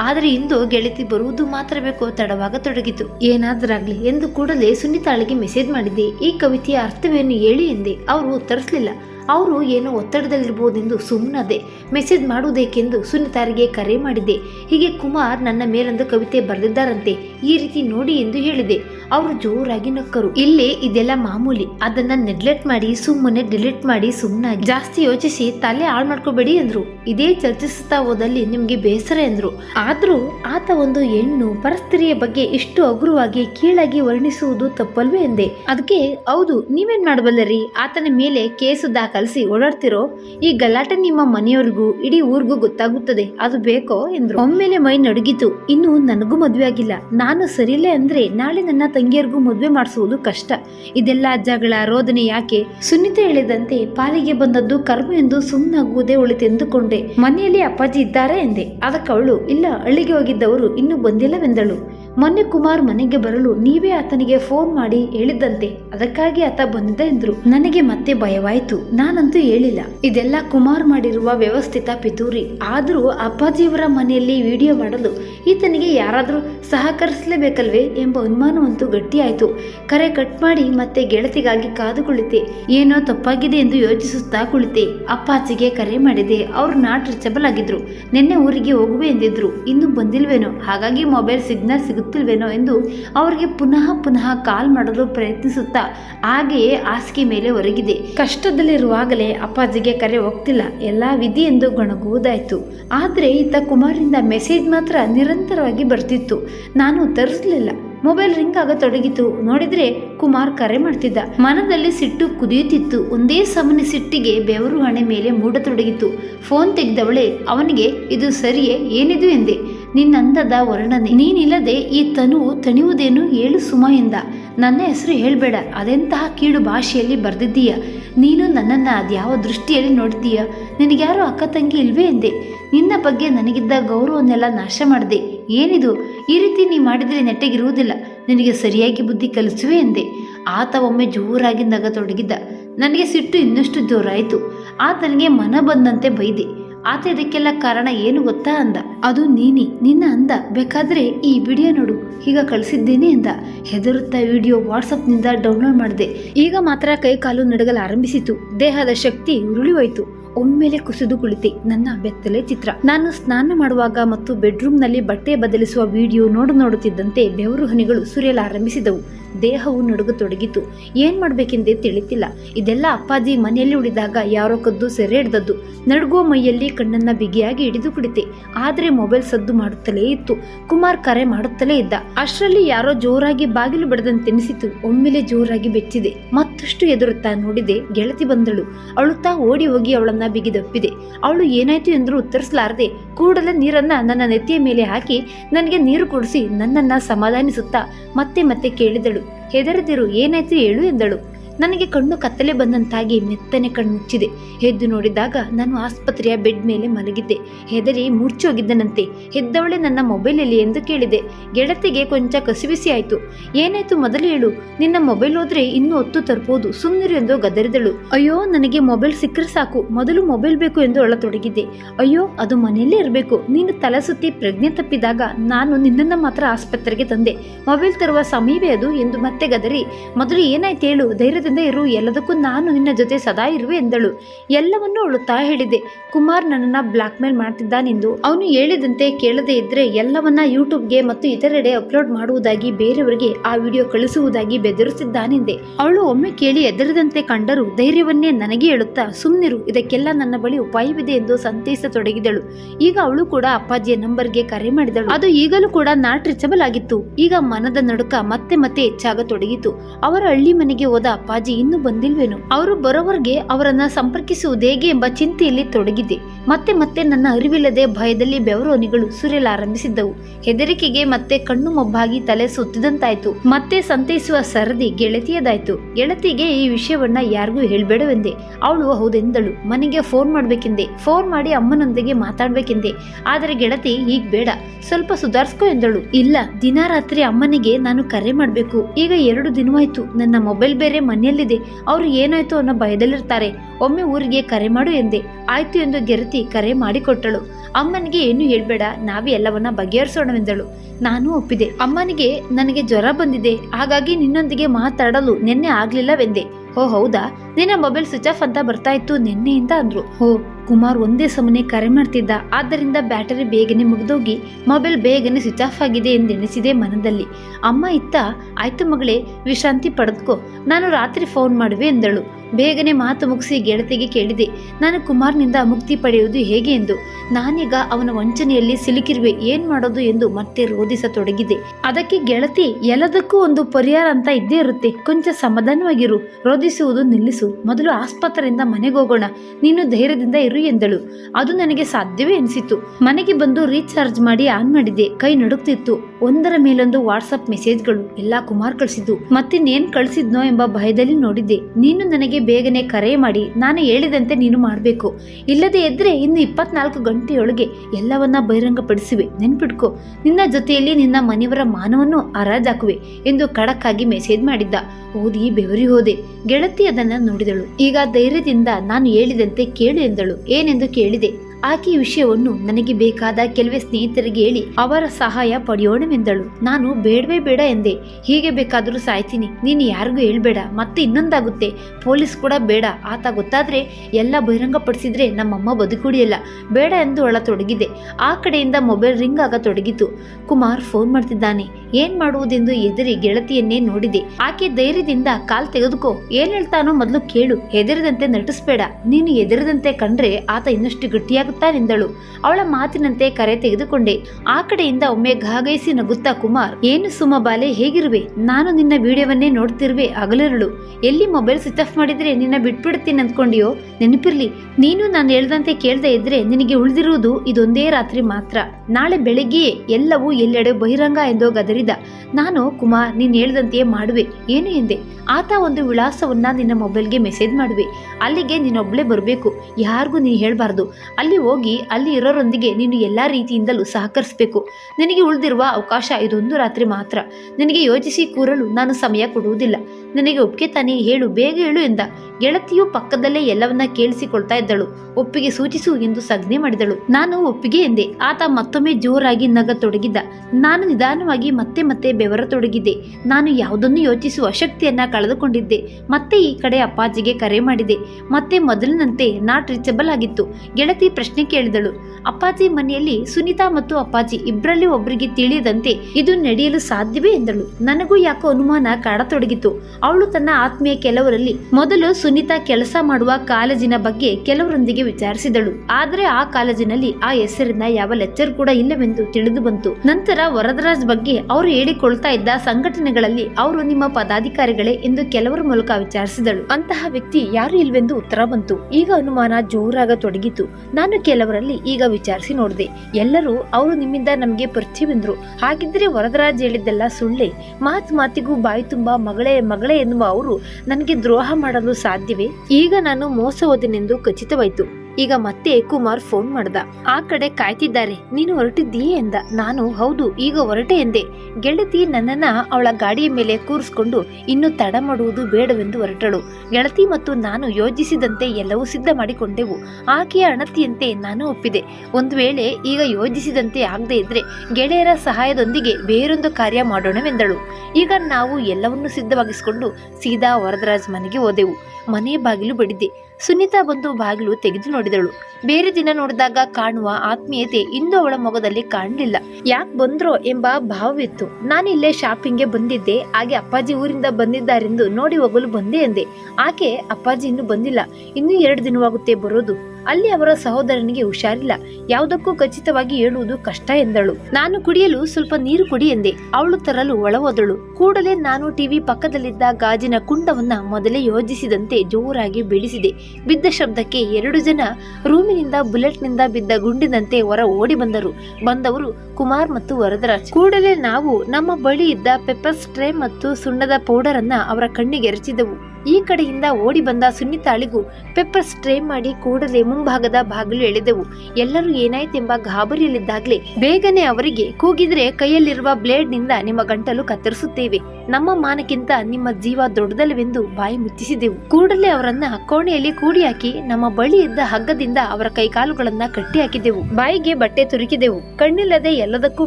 Speaker 1: ಆದರೆ ಇಂದು ಗೆಳತಿ ಬರುವುದು ಮಾತ್ರ ಬೇಕೋ ತಡವಾಗತೊಡಗಿತು ಏನಾದರಾಗ್ಲಿ ಎಂದು ಕೂಡಲೇ ಸುನಿತಾಳಿಗೆ ಮೆಸೇಜ್ ಮಾಡಿದ್ದೆ. ಈ ಕವಿತೆಯ ಅರ್ಥವೇನು ಹೇಳಿ ಎಂದೆ. ಅವರು ಉತ್ತರಿಸಲಿಲ್ಲ. ಅವರು ಏನೋ ಒತ್ತಡದಲ್ಲಿರ್ಬೋದೆಂದು ಸುಮ್ಮನದೆ ಮೆಸೇಜ್ ಮಾಡುವುದೇಕೆಂದು ಸುನಿತಾರಿಗೆ ಕರೆ ಮಾಡಿದೆ ಹೀಗೆ ಕುಮಾರ್ ನನ್ನ ಮೇಲೊಂದು ಕವಿತೆ ಬರೆದಿದ್ದಾರಂತೆ. ಈ ರೀತಿ ನೋಡಿ ಎಂದು ಹೇಳಿದೆ. ಅವರು ಜೋರಾಗಿ ನಕ್ಕರು. ಇಲ್ಲಿ ಇದೆಲ್ಲ ಮಾಮೂಲಿ. ಅದನ್ನ ನೆಗ್ಲೆಕ್ಟ್ ಮಾಡಿ, ಸುಮ್ಮನೆ ಡಿಲೀಟ್ ಮಾಡಿ ಸುಮ್ಮನಾಗಿ ಜಾಸ್ತಿ ಯೋಚಿಸಿ ತಲೆ ಹಾಳು ಮಾಡ್ಕೋಬೇಡಿ ಅಂದ್ರು. ಇದೇ ಚರ್ಚಿಸುತ್ತಾ ಹೋದಲ್ಲಿ ನಿಮ್ಗೆ ಬೇಸರ ಎಂದ್ರು ಆದ್ರೂ ಆತ ಒಂದು ಹೆಣ್ಣು ಪರಸ್ತ್ರೀಯ ಬಗ್ಗೆ ಇಷ್ಟು ಹಗುರವಾಗಿ ಕೀಳಾಗಿ ವರ್ಣಿಸುವುದು ತಪ್ಪಲ್ವೇ ಎಂದೆ. ಅದಕ್ಕೆ ಹೌದು, ನೀವೇನ್ ಮಾಡಬಲ್ಲರಿ? ಆತನ ಮೇಲೆ ಕೇಸು ದಾಖಲಿಸಿ ಓಡಾಡ್ತಿರೋ ಈ ಗಲಾಟೆ ನಿಮ್ಮ ಮನೆಯವ್ರಿಗೂ, ಇಡೀ ಊರಿಗೂ ಗೊತ್ತಾಗುತ್ತದೆ. ಅದು ಬೇಕೋ ಎಂದ್ರು. ಒಮ್ಮೆಲೆ ಮೈ ನಡುಗಿತು. ಇನ್ನು ನನಗೂ ಮದುವೆ ಆಗಿಲ್ಲ. ನಾನು ಸರಿಯಿಲ್ಲ ಅಂದ್ರೆ ನಾಳೆ ನನ್ನ ತಂಗಿಯರಿಗೂ ಮದುವೆ ಮಾಡಿಸುವುದು ಕಷ್ಟ. ಇದೆಲ್ಲ ಜಗಳ ರೋದನೆ ಯಾಕೆ? ಸುನಿತಾ ಹೇಳಿದಂತೆ ಪಾಲಿಗೆ ಬಂದದ್ದು ಕರ್ಮ ಎಂದು ಸುಮ್ಮನಾಗುವುದೇ ಉಳಿತೆಂದುಕೊಂಡೆ ಮನೆಯಲ್ಲಿ ಅಪ್ಪಾಜಿ ಇದ್ದಾರೆ ಎಂದೆ. ಅದಕ್ಕೆ ಅವಳು, ಇಲ್ಲ, ಹಳ್ಳಿಗೆ ಹೋಗಿದ್ದವರು ಇನ್ನೂ ಬಂದಿಲ್ಲವೆಂದಳು. ಮೊನ್ನೆ ಕುಮಾರ್ ಮನೆಗೆ ಬರಲು ನೀವೇ ಆತನಿಗೆ ಫೋನ್ ಮಾಡಿ ಹೇಳಿದ್ದಂತೆ. ಅದಕ್ಕಾಗಿ ಆತ ಬಂದಿದ್ದ ಎಂದ್ರು. ನನಗೆ ಮತ್ತೆ ಭಯವಾಯಿತು. ನಾನಂತೂ ಹೇಳಿಲ್ಲ. ಇದೆಲ್ಲ ಕುಮಾರ್ ಮಾಡಿರುವ ವ್ಯವಸ್ಥಿತ ಪಿತೂರಿ. ಆದರೂ ಅಪ್ಪಾಜಿಯವರ ಮನೆಯಲ್ಲಿ ವಿಡಿಯೋ ಮಾಡಲು ಈತನಿಗೆ ಯಾರಾದರೂ ಸಹಕರಿಸಲೇಬೇಕಲ್ವೇ ಎಂಬ ಅನುಮಾನವಂತೂ ಗಟ್ಟಿಯಾಯಿತು. ಕರೆ ಕಟ್ ಮಾಡಿ ಮತ್ತೆ ಗೆಳತಿಗಾಗಿ ಕಾದು ಕುಳಿತೆ ಏನೋ ತಪ್ಪಾಗಿದೆ ಎಂದು ಯೋಚಿಸುತ್ತಾ ಕುಳಿತೆ. ಅಪ್ಪಾಜಿಗೆ ಕರೆ ಮಾಡಿದೆ. ಅವ್ರು ನಾಟ್ ರೀಚಬಲ್ ಆಗಿದ್ರು ನಿನ್ನೆ ಊರಿಗೆ ಹೋಗುವೆ ಎಂದಿದ್ರು. ಇನ್ನೂ ಬಂದಿಲ್ವೇನೋ? ಹಾಗಾಗಿ ಮೊಬೈಲ್ ಸಿಗ್ನಲ್ ಸಿಗುತ್ತಿಲ್ವೇನೋ ಎಂದು ಅವರಿಗೆ ಪುನಃ ಪುನಃ ಕಾಲ್ ಮಾಡಲು ಪ್ರಯತ್ನಿಸುತ್ತಾ ಹಾಗೆಯೇ ಹಾಸಿಗೆ ಮೇಲೆ ಹೊರಗಿದೆ ಕಷ್ಟದಲ್ಲಿರುವಾಗಲೇ ಅಪ್ಪಾಜಿಗೆ ಕರೆ ಹೋಗ್ತಿಲ್ಲ. ಎಲ್ಲ ವಿಧಿ ಎಂದು ಗೊಣಗುವುದಾಯಿತು. ಆದರೆ ಈತ ಕುಮಾರಿಂದ ಮೆಸೇಜ್ ಮಾತ್ರ ನಿರಂತರವಾಗಿ ಬರ್ತಿತ್ತು. ನಾನು ಉತ್ತರಿಸಲಿಲ್ಲ ಮೊಬೈಲ್ ರಿಂಗ್ ಆಗತೊಡಗಿತು ನೋಡಿದ್ರೆ ಕುಮಾರ್ ಕರೆ ಮಾಡ್ತಿದ್ದ. ಮನದಲ್ಲಿ ಸಿಟ್ಟು ಕುದಿಯುತ್ತಿತ್ತು. ಒಂದೇ ಸಮನೆ ಸಿಟ್ಟಿಗೆ ಬೆವರು ಹಣೆ ಮೇಲೆ ಮೂಡತೊಡಗಿತು. ಫೋನ್ ತೆಗೆದವಳೆ, ಅವನಿಗೆ ಇದು ಸರಿಯೇ? ಏನಿದು? ಎಂದೆ. ನಿನ್ನಂದದ ವರ್ಣನೆ. ನೀನಿಲ್ಲದೆ ಈ ತನುವು ತಣಿಯುವುದೇನು? ಏಳು ಸುಮ ಎಂದ. ನನ್ನ ಹೆಸರು ಹೇಳಬೇಡ. ಅದೆಂತಹ ಕೀಳು ಭಾಷೆಯಲ್ಲಿ ಬರೆದಿದ್ದೀಯ? ನೀನು ನನ್ನನ್ನು ಅದ್ಯಾವ ದೃಷ್ಟಿಯಲ್ಲಿ ನೋಡ್ತೀಯ? ನಿನಗ್ಯಾರೋ ಅಕ್ಕ ತಂಗಿ ಇಲ್ವೇ? ಎಂದೆ. ನಿನ್ನ ಬಗ್ಗೆ ನನಗಿದ್ದ ಗೌರವನ್ನೆಲ್ಲ ನಾಶ ಮಾಡಿದೆ. ಏನಿದು? ಈ ರೀತಿ ನೀ ಮಾಡಿದರೆ ನೆಟ್ಟಗಿರುವುದಿಲ್ಲ. ನಿನಗೆ ಸರಿಯಾಗಿ ಬುದ್ಧಿ ಕಲಿಸುವೆ ಎಂದೆ. ಆತ ಒಮ್ಮೆ ಜೋರಾಗಿ ನಗತೊಡಗಿದ್ದ. ನನಗೆ ಸಿಟ್ಟು ಇನ್ನಷ್ಟು ಜೋರಾಯಿತು. ಆತನಿಗೆ ಮನ ಬಂದಂತೆ ಬೈದೆ. ಆತ ಇದಕ್ಕೆಲ್ಲ ಕಾರಣ ಏನು ಗೊತ್ತಾ ಅಂದ. ಅದು ನೀನಿ, ನಿನ್ನ ಅಂದ. ಬೇಕಾದ್ರೆ ಈ ವಿಡಿಯೋ ನೋಡು. ಈಗ ಕಳಿಸಿದ್ದೇನೆ ಅಂದ ಹೆದರುತ್ತಾ ವಿಡಿಯೋ ವಾಟ್ಸಪ್ನಿಂದ ಡೌನ್ಲೋಡ್ ಮಾಡಿದೆ. ಈಗ ಮಾತ್ರ ಕೈ ಕಾಲು ನಡಗಲು ಆರಂಭಿಸಿತು. ದೇಹದ ಶಕ್ತಿ ಉರುಳಿ ಹೋಯಿತು. ಒಮ್ಮೆಲೆ ಕುಸಿದು ಕುಳಿತೆ ನನ್ನ ಬೆತ್ತಲೆ ಚಿತ್ರ. ನಾನು ಸ್ನಾನ ಮಾಡುವಾಗ ಮತ್ತು ಬೆಡ್ರೂಮ್ನಲ್ಲಿ ಬಟ್ಟೆ ಬದಲಿಸುವ ವಿಡಿಯೋ ನೋಡು ನೋಡುತ್ತಿದ್ದಂತೆ ಬೆವರು ಹನಿಗಳು ಸುರಿಯಲಾರಂಭಿಸಿದವು. ದೇಹವು ನಡುಗತೊಡಗಿತು. ಏನ್ ಮಾಡ್ಬೇಕೆಂದೇ ತಿಳಿತಿಲ್ಲ. ಇದೆಲ್ಲ ಅಪ್ಪಾಜಿ ಮನೆಯಲ್ಲಿ ಉಳಿದಾಗ ಯಾರೋ ಕದ್ದು ಸೆರೆ ಹಿಡ್ದದ್ದು ನಡುಗುವ ಮೈಯಲ್ಲಿ ಕಣ್ಣನ್ನ ಬಿಗಿಯಾಗಿ ಹಿಡಿದು ಕುಡಿತೆ. ಆದ್ರೆ ಮೊಬೈಲ್ ಸದ್ದು ಮಾಡುತ್ತಲೇ ಇತ್ತು. ಕುಮಾರ್ ಕರೆ ಮಾಡುತ್ತಲೇ ಇದ್ದ. ಅಷ್ಟರಲ್ಲಿ ಯಾರೋ ಜೋರಾಗಿ ಬಾಗಿಲು ಬಡದಂತೆನಿಸಿತು. ಒಮ್ಮೆಲೆ ಜೋರಾಗಿ ಬೆಚ್ಚಿದೆ. ಮತ್ತಷ್ಟು ಎದುರುತ್ತಾ ನೋಡಿದೆ ಗೆಳತಿ ಬಂದಳು. ಅಳುತ್ತಾ ಓಡಿ ಹೋಗಿ ಅವಳನ್ನ ಬಿಗಿದಪ್ಪಿದೆ. ಅವಳು ಏನಾಯ್ತು ಎಂದರೂ ಉತ್ತರಿಸಲಾರದೆ ಕೂಡಲೇ ನೀರನ್ನ ನನ್ನ ನೆತ್ತಿಯ ಮೇಲೆ ಹಾಕಿ ನನಗೆ ನೀರು ಕುಡಿಸಿ ನನ್ನನ್ನ ಸಮಾಧಾನಿಸುತ್ತಾ ಮತ್ತೆ ಮತ್ತೆ ಕೇಳಿದಳು. ಹೆದರದಿರು ಏನಾಯ್ತು ಹೇಳು ಎಂದಳು. ನನಗೆ ಕಣ್ಣು ಕತ್ತಲೆ ಬಂದಂತಾಗಿ ಮೆತ್ತನೆ ಕಣ್ಣು ಮುಚ್ಚಿದೆ. ಎದ್ದು ನೋಡಿದಾಗ ನಾನು ಆಸ್ಪತ್ರೆಯ ಬೆಡ್ ಮೇಲೆ ಮಲಗಿದ್ದೆ. ಹೆದರಿ ಮುಚ್ಚೋಗಿದ್ದನಂತೆ ಹೆದ್ದವಳೆ ನನ್ನ ಮೊಬೈಲ್ ಎಲ್ಲಿ ಎಂದು ಕೇಳಿದೆ. ಗೆಳತಿಗೆ ಕೊಂಚ ಕಸಿಬಿಸಿ ಆಯ್ತು. ಏನಾಯ್ತು ಮೊದಲು ಹೇಳು. ನಿನ್ನ ಮೊಬೈಲ್ ಹೋದ್ರೆ ಇನ್ನೂ ಹೊತ್ತು ತರ್ಬೋದು. ಸುಮ್ಮನಿರು ಎಂದು ಗದರಿದಳು. ಅಯ್ಯೋ, ನನಗೆ ಮೊಬೈಲ್ ಸಿಕ್ಕರೆ ಸಾಕು. ಮೊದಲು ಮೊಬೈಲ್ ಬೇಕು ಎಂದು ಅಳತೊಡಗಿದ್ದೆ. ಅಯ್ಯೋ, ಅದು ಮನೆಯಲ್ಲೇ ಇರಬೇಕು. ನೀನು ತಲೆ ಸುತ್ತಿ ಪ್ರಜ್ಞೆ ತಪ್ಪಿದಾಗ ನಾನು ನಿನ್ನನ್ನು ಮಾತ್ರ ಆಸ್ಪತ್ರೆಗೆ ತಂದೆ. ಮೊಬೈಲ್ ತರುವ ಸಮಯವೇ ಅದು ಎಂದು ಮತ್ತೆ ಗದರಿ. ಮೊದಲು ಏನಾಯ್ತು ಹೇಳು. ಧೈರ್ಯದಿಂದ ಇರು, ಎಲ್ಲದಕ್ಕೂ ನಾನು ನಿನ್ನ ಜೊತೆ ಸದಾ ಇರುವೆ ಎಂದಳು. ಎಲ್ಲವನ್ನೂ ಅವಳು ತಾ ಹೇಳಿದೆ. ಕುಮಾರ್ ನನ್ನನ್ನ ಬ್ಲಾಕ್ ಮೇಲ್ ಮಾಡ್ತಿದ್ದಾನೆಂದು. ಅವನು ಹೇಳಿದಂತೆ ಕೇಳದೇ ಇದ್ರೆ ಎಲ್ಲವನ್ನ ಯೂಟ್ಯೂಬ್ಗೆ ಮತ್ತು ಇತರೆಡೆ ಅಪ್ಲೋಡ್ ಮಾಡುವುದಾಗಿ ಬೇರೆಯವರಿಗೆ ಆ ವಿಡಿಯೋ ಕಳಿಸುವುದಾಗಿ ಬೆದರಿಸಿದ್ದಾನೆಂದೆ. ಅವಳು ಒಮ್ಮೆ ಕೇಳಿ ಎದರದಂತೆ ಕಂಡರೂ ಧೈರ್ಯವನ್ನೇ ನನಗೆ ಹೇಳುತ್ತಾ, ಸುಮ್ನಿರು, ಇದಕ್ಕೆಲ್ಲ ನನ್ನ ಬಳಿ ಉಪಾಯವಿದೆ ಎಂದು ಸಂತೈಸತೊಡಗಿದಳು ಈಗ ಅವಳು ಕೂಡ ಅಪ್ಪಾಜಿಯ ನಂಬರ್ಗೆ ಕರೆ ಮಾಡಿದಳು. ಅದು ಈಗಲೂ ಕೂಡ ನಾಟ್ ರೀಚಬಲ್ ಆಗಿತ್ತು. ಈಗ ಮನದ ನಡುಕ ಮತ್ತೆ ಮತ್ತೆ ಹೆಚ್ಚಾಗತೊಡಗಿತು. ಅವರ ಹಳ್ಳಿ ಮನೆಗೆ ಹೋದ ಅಪ್ಪಾಜಿ ಇನ್ನೂ ಬಂದಿಲ್ವೇನು? ಅವರು ಬರೋವರೆಗೆ ಅವರನ್ನ ಸಂಪರ್ಕಿಸುವುದು ಹೇಗೆ ಎಂಬ ಚಿಂತೆಯಲ್ಲಿ ತೊಡಗಿದೆ ಮತ್ತೆ ಮತ್ತೆ ನನ್ನ ಅರಿವಿಲ್ಲದೆ ಭಯದಲ್ಲಿ ಬೆವರೋನಿಗಳು ಸುರಿಯಲಾರಂಭಿಸಿದ್ದವು ಹೆದರಿಕೆಗೆ ಮತ್ತೆ ಕಣ್ಣು ಮೊಬ್ಬಾಗಿ ತಲೆ ಸುತ್ತಿದಂತಾಯ್ತು. ಮತ್ತೆ ಸಂತೈಸುವ ಸರದಿ ಗೆಳತಿಯದಾಯ್ತು. ಗೆಳತಿಗೆ ಈ ವಿಷಯವನ್ನ ಯಾರಿಗೂ ಹೇಳ್ಬೇಡವೆಂದೆ. ಅವಳು ಹೌದೆಂದಳು. ಮನೆಗೆ ಫೋನ್ ಮಾಡ್ಬೇಕೆಂದೆ. ಫೋನ್ ಮಾಡಿ ಅಮ್ಮನೊಂದಿಗೆ ಮಾತಾಡ್ಬೇಕೆಂದೆ. ಆದರೆ ಗೆಳತಿ ಈಗ ಬೇಡ. ಸ್ವಲ್ಪ ಸುಧಾರಿಸ್ಕೊ ಎಂದಳು. ಇಲ್ಲ ದಿನ ರಾತ್ರಿ ಅಮ್ಮನಿಗೆ ನಾನು ಕರೆ ಮಾಡಬೇಕು. ಈಗ ಎರಡು ದಿನವಾಯ್ತು. ನನ್ನ ಮೊಬೈಲ್ ಬೇರೆ ಮನೆಯಲ್ಲಿದೆ. ಅವರು ಏನಾಯ್ತು ಅನ್ನೋ ಭಯದಲ್ಲಿರ್ತಾರೆ. ಒಮ್ಮೆ ಊರಿಗೆ ಕರೆ ಮಾಡು ಎಂದೆ. ಆಯ್ತು ಎಂದು ಗೆರತಿ ಕರೆ ಮಾಡಿಕೊಟ್ಟಳು. ಅಮ್ಮನಿಗೆ ಏನು ಹೇಳ್ಬೇಡ, ನಾವೇ ಎಲ್ಲವನ್ನ ಬಗೆಹರಿಸೋಣವೆಂದಳು ನಾನು ಒಪ್ಪಿದೆ. ಅಮ್ಮನಿಗೆ ನನಗೆ ಜ್ವರ ಬಂದಿದೆ. ಹಾಗಾಗಿ ನಿನ್ನೊಂದಿಗೆ ಮಾತಾಡಲು ನಿನ್ನೆ ಆಗ್ಲಿಲ್ಲವೆಂದೆ. ಓ, ಹೌದಾ? ನಿನ್ನ ಮೊಬೈಲ್ ಸ್ವಿಚ್ ಆಫ್ ಅಂತ ಬರ್ತಾ ಇತ್ತು, ನಿನ್ನೆಯಿಂದ ಅಂದ್ರು. ಓ ಕುಮಾರ್ ಒಂದೇ ಸಮನೆ ಕರೆ ಮಾಡ್ತಿದ್ದ. ಆದ್ದರಿಂದ ಬ್ಯಾಟರಿ ಬೇಗನೆ ಮುಗಿದೋಗಿ, ಮೊಬೈಲ್ ಬೇಗನೆ ಸ್ವಿಚ್ ಆಫ್ ಆಗಿದೆ ಎಂದೆಣಿಸಿದೆ ಮನದಲ್ಲಿ. ಅಮ್ಮ ಇತ್ತ, ಆಯ್ತು ಮಗಳೇ, ವಿಶ್ರಾಂತಿ ಪಡೆದ್ಕೋ. ನಾನು ರಾತ್ರಿ ಫೋನ್ ಮಾಡುವೆ ಎಂದಳು. ಬೇಗನೆ ಮಾತು ಮುಗಿಸಿ ಗೆಳತಿಗೆ ಕೇಳಿದೆ, ನಾನು ಕುಮಾರ್ನಿಂದ ಮುಕ್ತಿ ಪಡೆಯುವುದು ಹೇಗೆ ಎಂದು. ನಾನೀಗ ಅವನ ವಂಚನೆಯಲ್ಲಿ ಸಿಲುಕಿರುವೆ, ಏನ್ ಮಾಡೋದು ಎಂದು ಮತ್ತೆ ರೋಧಿಸತೊಡಗಿದೆ. ಅದಕ್ಕೆ ಗೆಳತಿ, ಎಲ್ಲದಕ್ಕೂ ಒಂದು ಪರಿಹಾರ ಅಂತ ಇದ್ದೇ ಇರುತ್ತೆ. ಕೊಂಚ ಸಮಾಧಾನವಾಗಿರು, ರೋಧಿಸುವುದು ನಿಲ್ಲಿಸು. ಮೊದಲು ಆಸ್ಪತ್ರೆಯಿಂದ ಮನೆಗೆ ಹೋಗೋಣ. ನೀನು ಧೈರ್ಯದಿಂದ ಇರು ಎಂದಳು. ಅದು ನನಗೆ ಸಾಧ್ಯವೇ ಎನಿಸಿತು ಮನೆಗೆ ಬಂದು ರೀಚಾರ್ಜ್ ಮಾಡಿ ಆನ್ ಮಾಡಿದೆ. ಕೈ ನಡುಕ್ತಿತ್ತು ಒಂದರ ಮೇಲೊಂದು ವಾಟ್ಸಪ್ ಮೆಸೇಜ್ಗಳು, ಎಲ್ಲಾ ಕುಮಾರ್ ಕಳಿಸಿದ್ದು. ಮತ್ತಿನ್ನೇನ್ ಕಳಿಸಿದ್ನೋ ಎಂಬ ಭಯದಲ್ಲಿ ನೋಡಿದ್ದೆ ನೀನು ನನಗೆ ಬೇಗನೆ ಕರೆ ಮಾಡಿ, ನಾನು ಹೇಳಿದಂತೆ ನೀನು ಮಾಡಬೇಕು. ಇಲ್ಲದೇ ಇದ್ರೆ ಇನ್ನು ಇಪ್ಪತ್ನಾಲ್ಕು ಗಂಟೆಯೊಳಗೆ ಎಲ್ಲವನ್ನ ಬಹಿರಂಗಪಡಿಸಿವೆ. ನೆನ್ಪಿಟ್ಕೊ, ನಿನ್ನ ಜೊತೆಯಲ್ಲಿ ನಿನ್ನ ಮನೆಯವರ ಮಾನವನ್ನು ಹರಾಜಾಕುವೆ ಎಂದು ಖಡಕ್ ಆಗಿ ಮೆಸೇಜ್ ಮಾಡಿದ್ದ. ಓದಿ ಬೆವರಿ ಹೋದೆ. ಗೆಳತಿ ಅದನ್ನ ನೋಡಿದಳು. ಈಗ ಧೈರ್ಯದಿಂದ ನಾನು ಹೇಳಿದಂತೆ ಕೇಳು ಎಂದಳು. ಏನೆಂದು ಕೇಳಿದೆ? ಆಕೆ ಈ ವಿಷಯವನ್ನು ನನಗೆ ಬೇಕಾದ ಕೆಲವೇ ಸ್ನೇಹಿತರಿಗೆ ಹೇಳಿ ಅವರ ಸಹಾಯ ಪಡೆಯೋಣವೆಂದಳು. ನಾನು ಬೇಡವೇ ಬೇಡ ಎಂದೆ. ಹೀಗೆ ಬೇಕಾದರೂ ಸಾಯ್ತೀನಿ. ನೀನು ಯಾರಿಗೂ ಹೇಳ್ಬೇಡ. ಮತ್ತೆ ಇನ್ನೊಂದಾಗುತ್ತೆ. ಪೊಲೀಸ್ ಕೂಡ ಬೇಡ. ಆತ ಗೊತ್ತಾದ್ರೆ ಎಲ್ಲ ಬಹಿರಂಗಪಡಿಸಿದ್ರೆ ನಮ್ಮಮ್ಮ ಬದುಕುಡಿಯಲ್ಲ ಬೇಡ ಎಂದು ಅಳತೊಡಗಿದೆ ಆ ಕಡೆಯಿಂದ ಮೊಬೈಲ್ ರಿಂಗ್ ಆಗ ತೊಡಗಿತು. ಕುಮಾರ್ ಫೋನ್ ಮಾಡ್ತಿದ್ದಾನೆ. ಏನ್ ಮಾಡುವುದೆಂದು ಎದುರಿ ಗೆಳತಿಯನ್ನೇ ನೋಡಿದೆ. ಆಕೆ ಧೈರ್ಯದಿಂದ ಕಾಲ್ ತೆಗೆದುಕೋ. ಏನ್ ಹೇಳ್ತಾನೋ ಮೊದಲು ಕೇಳು. ಹೆದರದಂತೆ ನಟಿಸ್ಬೇಡ. ನೀನು ಎದರದಂತೆ ಕಂಡ್ರೆ ಆತ ಇನ್ನಷ್ಟು ಗಟ್ಟಿಯಾಗುತ್ತಾನೆಂದಳು ಅವಳ ಮಾತಿನಂತೆ ಕರೆ ತೆಗೆದುಕೊಂಡೆ. ಆ ಕಡೆಯಿಂದ ಒಮ್ಮೆ ಘಾಗೈಸಿ ನಗುತ್ತಾ ಕುಮಾರ್, ಏನು ಸುಮ ಬಾಲೆ, ಹೇಗಿರುವೆ? ನಾನು ನಿನ್ನ ವಿಡಿಯೋವನ್ನೇ ನೋಡ್ತಿರುವೆ, ಅಗಲಿರಳು. ಎಲ್ಲಿ ಮೊಬೈಲ್ ಸ್ವಿಚ್ ಆಫ್ ಮಾಡಿದ್ರೆ ನಿನ್ನ ಬಿಟ್ಬಿಡ್ತೀನಿ ಅಂದ್ಕೊಂಡಿಯೋ? ನೆನಪಿರ್ಲಿ, ನೀನು ನಾನು ಹೇಳ್ದಂತೆ ಕೇಳ್ದೆ ಇದ್ರೆ ನಿನಗೆ ಉಳಿದಿರುವುದು ಇದೊಂದೇ ರಾತ್ರಿ ಮಾತ್ರ. ನಾಳೆ ಬೆಳಿಗ್ಗೆಯೇ ಎಲ್ಲವೂ ಎಲ್ಲೆಡೆ ಬಹಿರಂಗ ಎಂದು ಗದರಿದ. ನಾನು, ಕುಮಾರ್, ನೀನು ಹೇಳ್ದಂತೆಯೇ ಮಾಡುವೆ. ಏನು ಎಂದೆ? ಆತ ಒಂದು ವಿಳಾಸವನ್ನ ನಿನ್ನ ಮೊಬೈಲ್ಗೆ ಮೆಸೇಜ್ ಮಾಡುವೆ. ಅಲ್ಲಿಗೆ ನೀನೊಬ್ಳೆ ಬರಬೇಕು. ಯಾರಿಗೂ ನೀನು ಹೇಳಬಾರ್ದು. ಅಲ್ಲಿ ಹೋಗಿ ಅಲ್ಲಿ ಇರೋರೊಂದಿಗೆ ನೀನು ಎಲ್ಲ ರೀತಿಯಿಂದಲೂ ಸಹಕರಿಸಬೇಕು. ನಿನಗೆ ಉಳಿದಿರುವ ಅವಕಾಶ ಇದೊಂದು ರಾತ್ರಿ ಮಾತ್ರ. ನಿನಗೆ ಯೋಚಿಸಿ ಕೂರಲು ನಾನು ಸಮಯ ಕೊಡುವುದಿಲ್ಲ. ನಿನಗೆ ಒಪ್ಪಿಗೆ ತಾನೆ ಹೇಳು, ಬೇಗ ಹೇಳು ಎಂದ. ಗೆಳತಿಯು ಪಕ್ಕದಲ್ಲೇ ಎಲ್ಲವನ್ನ ಕೇಳಿಸಿಕೊಳ್ತಾ ಇದ್ದಳು. ಒಪ್ಪಿಗೆ ಸೂಚಿಸು ಎಂದು ಸಜ್ಞೆ ಮಾಡಿದಳು. ನಾನು ಒಪ್ಪಿಗೆ ಎಂದೆ. ಆತ ಮತ್ತೊಮ್ಮೆ ಜೋರಾಗಿ ನಗತೊಡಗಿದ್ದ ನಾನು ನಿಧಾನವಾಗಿ ಮತ್ತೆ ಮತ್ತೆ ಬೆವರತೊಡಗಿದ್ದೆ. ನಾನು ಯಾವುದನ್ನು ಯೋಚಿಸುವ ಶಕ್ತಿಯನ್ನ ಕಳೆದುಕೊಂಡಿದ್ದೆ. ಮತ್ತೆ ಈ ಕಡೆ ಅಪ್ಪಾಜಿಗೆ ಕರೆ ಮಾಡಿದೆ. ಮತ್ತೆ ಮೊದಲಿನಂತೆ ನಾಟ್ ರೀಚಬಲ್ ಆಗಿತ್ತು. ಗೆಳತಿ ಪ್ರಶ್ನೆ ಕೇಳಿದಳು. ಅಪ್ಪಾಜಿ ಮನೆಯಲ್ಲಿ ಸುನೀತಾ ಮತ್ತು ಅಪ್ಪಾಜಿ ಇಬ್ಬರಲ್ಲಿ ಒಬ್ಬರಿಗೆ ತಿಳಿಯದಂತೆ ಇದು ನಡೆಯಲು ಸಾಧ್ಯವೇ ಎಂದಳು. ನನಗೂ ಯಾಕೋ ಅನುಮಾನ ಕಾಡತೊಡಗಿತು. ಅವಳು ತನ್ನ ಆತ್ಮೀಯ ಕೆಲವರಲ್ಲಿ ಮೊದಲು ಸುನೀತಾ ಕೆಲಸ ಮಾಡುವ ಕಾಲೇಜಿನ ಬಗ್ಗೆ ಕೆಲವರೊಂದಿಗೆ ವಿಚಾರಿಸಿದಳು. ಆದರೆ ಆ ಕಾಲೇಜಿನಲ್ಲಿ ಆ ಹೆಸರಿನ ಯಾವ ಲೆಕ್ಚರ್ ಕೂಡ ಇಲ್ಲವೆಂದು ತಿಳಿದು ಬಂತು. ನಂತರ ವರದರಾಜ್ ಬಗ್ಗೆ ಅವರು ಹೇಳಿಕೊಳ್ತಾ ಇದ್ದ ಸಂಘಟನೆಗಳಲ್ಲಿ ಅವರು ನಿಮ್ಮ ಪದಾಧಿಕಾರಿಗಳೇ ಎಂದು ಕೆಲವರ ಮೂಲಕ ವಿಚಾರಿಸಿದಳು. ಅಂತಹ ವ್ಯಕ್ತಿ ಯಾರು ಇಲ್ವೆಂದು ಉತ್ತರ ಬಂತು. ಈಗ ಅನುಮಾನ ಜೋರಾಗ ತೊಡಗಿತು. ನಾನು ಕೆಲವರಲ್ಲಿ ಈಗ ವಿಚಾರಿಸಿ ನೋಡಿದೆ. ಎಲ್ಲರೂ ಅವರು ನಿಮ್ಮಿಂದ ನಮಗೆ ಪರಿಚಯವೆಂದ್ರು. ಹಾಗಿದ್ರೆ ವರದರಾಜ್ ಹೇಳಿದ್ದೆಲ್ಲ ಸುಳ್ಳೆ. ಮಾತು ಮಾತಿಗೂ ಬಾಯಿ ತುಂಬಾ ಮಗಳೇ ಮಗಳೇ ಎನ್ನುವ ಅವರು ನನಗೆ ದ್ರೋಹ ಮಾಡಲು ಸಾಧ್ಯವೇ? ಈಗ ನಾನು ಮೋಸ ಹೋದೆನೆಂದು ಖಚಿತವಾಯಿತು. ಈಗ ಮತ್ತೆ ಕುಮಾರ್ ಫೋನ್ ಮಾಡ್ದ. ಆ ಕಡೆ ಕಾಯ್ತಿದ್ದಾರೆ, ನೀನು ಹೊರಟಿದ್ದೀಯೇ ಎಂದ. ನಾನು, ಹೌದು, ಈಗ ಹೊರಟೆ ಎಂದೆ. ಗೆಳತಿ ನನ್ನನ್ನ ಅವಳ ಗಾಡಿಯ ಮೇಲೆ ಕೂರಿಸ್ಕೊಂಡು ಇನ್ನು ತಡ ಮಾಡುವುದು ಬೇಡವೆಂದು ಹೊರಟಳು. ಗೆಳತಿ ಮತ್ತು ನಾನು ಯೋಜಿಸಿದಂತೆ ಎಲ್ಲವೂ ಸಿದ್ಧ ಮಾಡಿಕೊಂಡೆವು. ಆಕೆಯ ಅಣತಿಯಂತೆ ನಾನು ಒಪ್ಪಿದೆ. ಒಂದು ವೇಳೆ ಈಗ ಯೋಜಿಸಿದಂತೆ ಆಗದೆ ಇದ್ರೆ ಗೆಳೆಯರ ಸಹಾಯದೊಂದಿಗೆ ಬೇರೊಂದು ಕಾರ್ಯ ಮಾಡೋಣವೆಂದಳು. ಈಗ ನಾವು ಎಲ್ಲವನ್ನೂ ಸಿದ್ಧವಾಗಿಸಿಕೊಂಡು ಸೀದಾ ವರದರಾಜ್ ಮನೆಗೆ ಹೋದೆವು. ಮನೆ ಬಾಗಿಲು ಬಡಿದೆ. ಸುನೀತಾ ಬಂದು ಬಾಗಿಲು ತೆಗೆದು ನೋಡಿದಳು. ಬೇರೆ ದಿನ ನೋಡಿದಾಗ ಕಾಣುವ ಆತ್ಮೀಯತೆ ಇಂದು ಅವಳ ಮೊಗದಲ್ಲಿ ಕಾಣಲಿಲ್ಲ. ಯಾಕೆ ಬಂದ್ರೋ ಎಂಬ ಭಾವವಿತ್ತು. ನಾನು ಇಲ್ಲೇ ಶಾಪಿಂಗ್ಗೆ ಬಂದಿದ್ದೆ, ಹಾಗೆ ಅಪ್ಪಾಜಿ ಊರಿಂದ ಬಂದಿದ್ದಾರೆಂದು ನೋಡಿ ಹೋಗಲು ಬಂದೆ ಎಂದೆ ಆಕೆ ಅಪ್ಪಾಜಿ ಇನ್ನು ಬಂದಿಲ್ಲ. ಇನ್ನೂ ಎರಡು ದಿನವಾಗುತ್ತೆ ಬರೋದು. ಅಲ್ಲಿ ಅವರ ಸಹೋದರನಿಗೆ ಹುಷಾರಿಲ್ಲ. ಯಾವುದಕ್ಕೂ ಖಚಿತವಾಗಿ ಹೇಳುವುದು ಕಷ್ಟ ಎಂದಳು. ನಾನು ಕುಡಿಯಲು ಸ್ವಲ್ಪ ನೀರು ಕುಡಿ ಎಂದೆ. ಅವಳು ತರಲು ಒಳಹೋದಳು. ಕೂಡಲೇ ನಾನು ಟಿವಿ ಪಕ್ಕದಲ್ಲಿದ್ದ ಗಾಜಿನ ಕುಂಡವನ್ನ ಮೊದಲೇ ಯೋಜಿಸಿದಂತೆ ಜೋರಾಗಿ ಬೀಳಿಸಿದೆ. ಬಿದ್ದ ಶಬ್ದಕ್ಕೆ ಎರಡು ಜನ ರೂಮಿನಿಂದ ಬುಲೆಟ್ನಿಂದ ಬಿದ್ದ ಗುಂಡಿನಂತೆ ಹೊರ ಓಡಿ ಬಂದರು. ಬಂದವರು ಕುಮಾರ್ ಮತ್ತು ವರದರಾಜ್. ಕೂಡಲೇ ನಾವು ನಮ್ಮ ಬಳಿ ಇದ್ದ ಪೆಪ್ಪರ್ ಸ್ಟ್ರೇ ಮತ್ತು ಸುಣ್ಣದ ಪೌಡರ್ ಅನ್ನ ಅವರ ಕಣ್ಣಿಗೆ ಎರಚಿದೆವು. ಈ ಕಡೆಯಿಂದ ಓಡಿ ಬಂದ ಸುನಿತಾಳಿಗೂ ಪೆಪ್ಪರ್ ಸ್ಟ್ರೇ ಮಾಡಿ ಕೂಡಲೇ ಮುಂಭಾಗದ ಬಾಗಿಲು ಎಳೆದೆವು. ಎಲ್ಲರೂ ಏನಾಯ್ತೆಂಬ ಗಾಬರಿಯಲ್ಲಿದ್ದಾಗಲೇ ಬೇಗನೆ ಅವರಿಗೆ ಕೂಗಿದ್ರೆ ಕೈಯಲ್ಲಿರುವ ಬ್ಲೇಡ್ನಿಂದ ನಿಮ್ಮ ಗಂಟಲು ಕತ್ತರಿಸುತ್ತೇವೆ. ನಮ್ಮ ಮಾನಕ್ಕಿಂತ ನಿಮ್ಮ ಜೀವ ದೊಡ್ಡದಲ್ಲವೆಂದು ಬಾಯಿ ಮುಚ್ಚಿಸಿದೆವು. ಕೂಡಲೇ ಅವರನ್ನ ಕೋಣೆಯಲ್ಲಿ ಕೂಡಿ ಹಾಕಿ ನಮ್ಮ ಬಳಿ ಇದ್ದ ಹಗ್ಗದಿಂದ ಅವರ ಕೈಕಾಲುಗಳನ್ನ ಕಟ್ಟಿ ಹಾಕಿದೆವು ಬಾಯಿಗೆ ಬಟ್ಟೆ ತುರುಕಿದೆವು. ಕಣ್ಣಿಲ್ಲದೆ ಎಲ್ಲದಕ್ಕೂ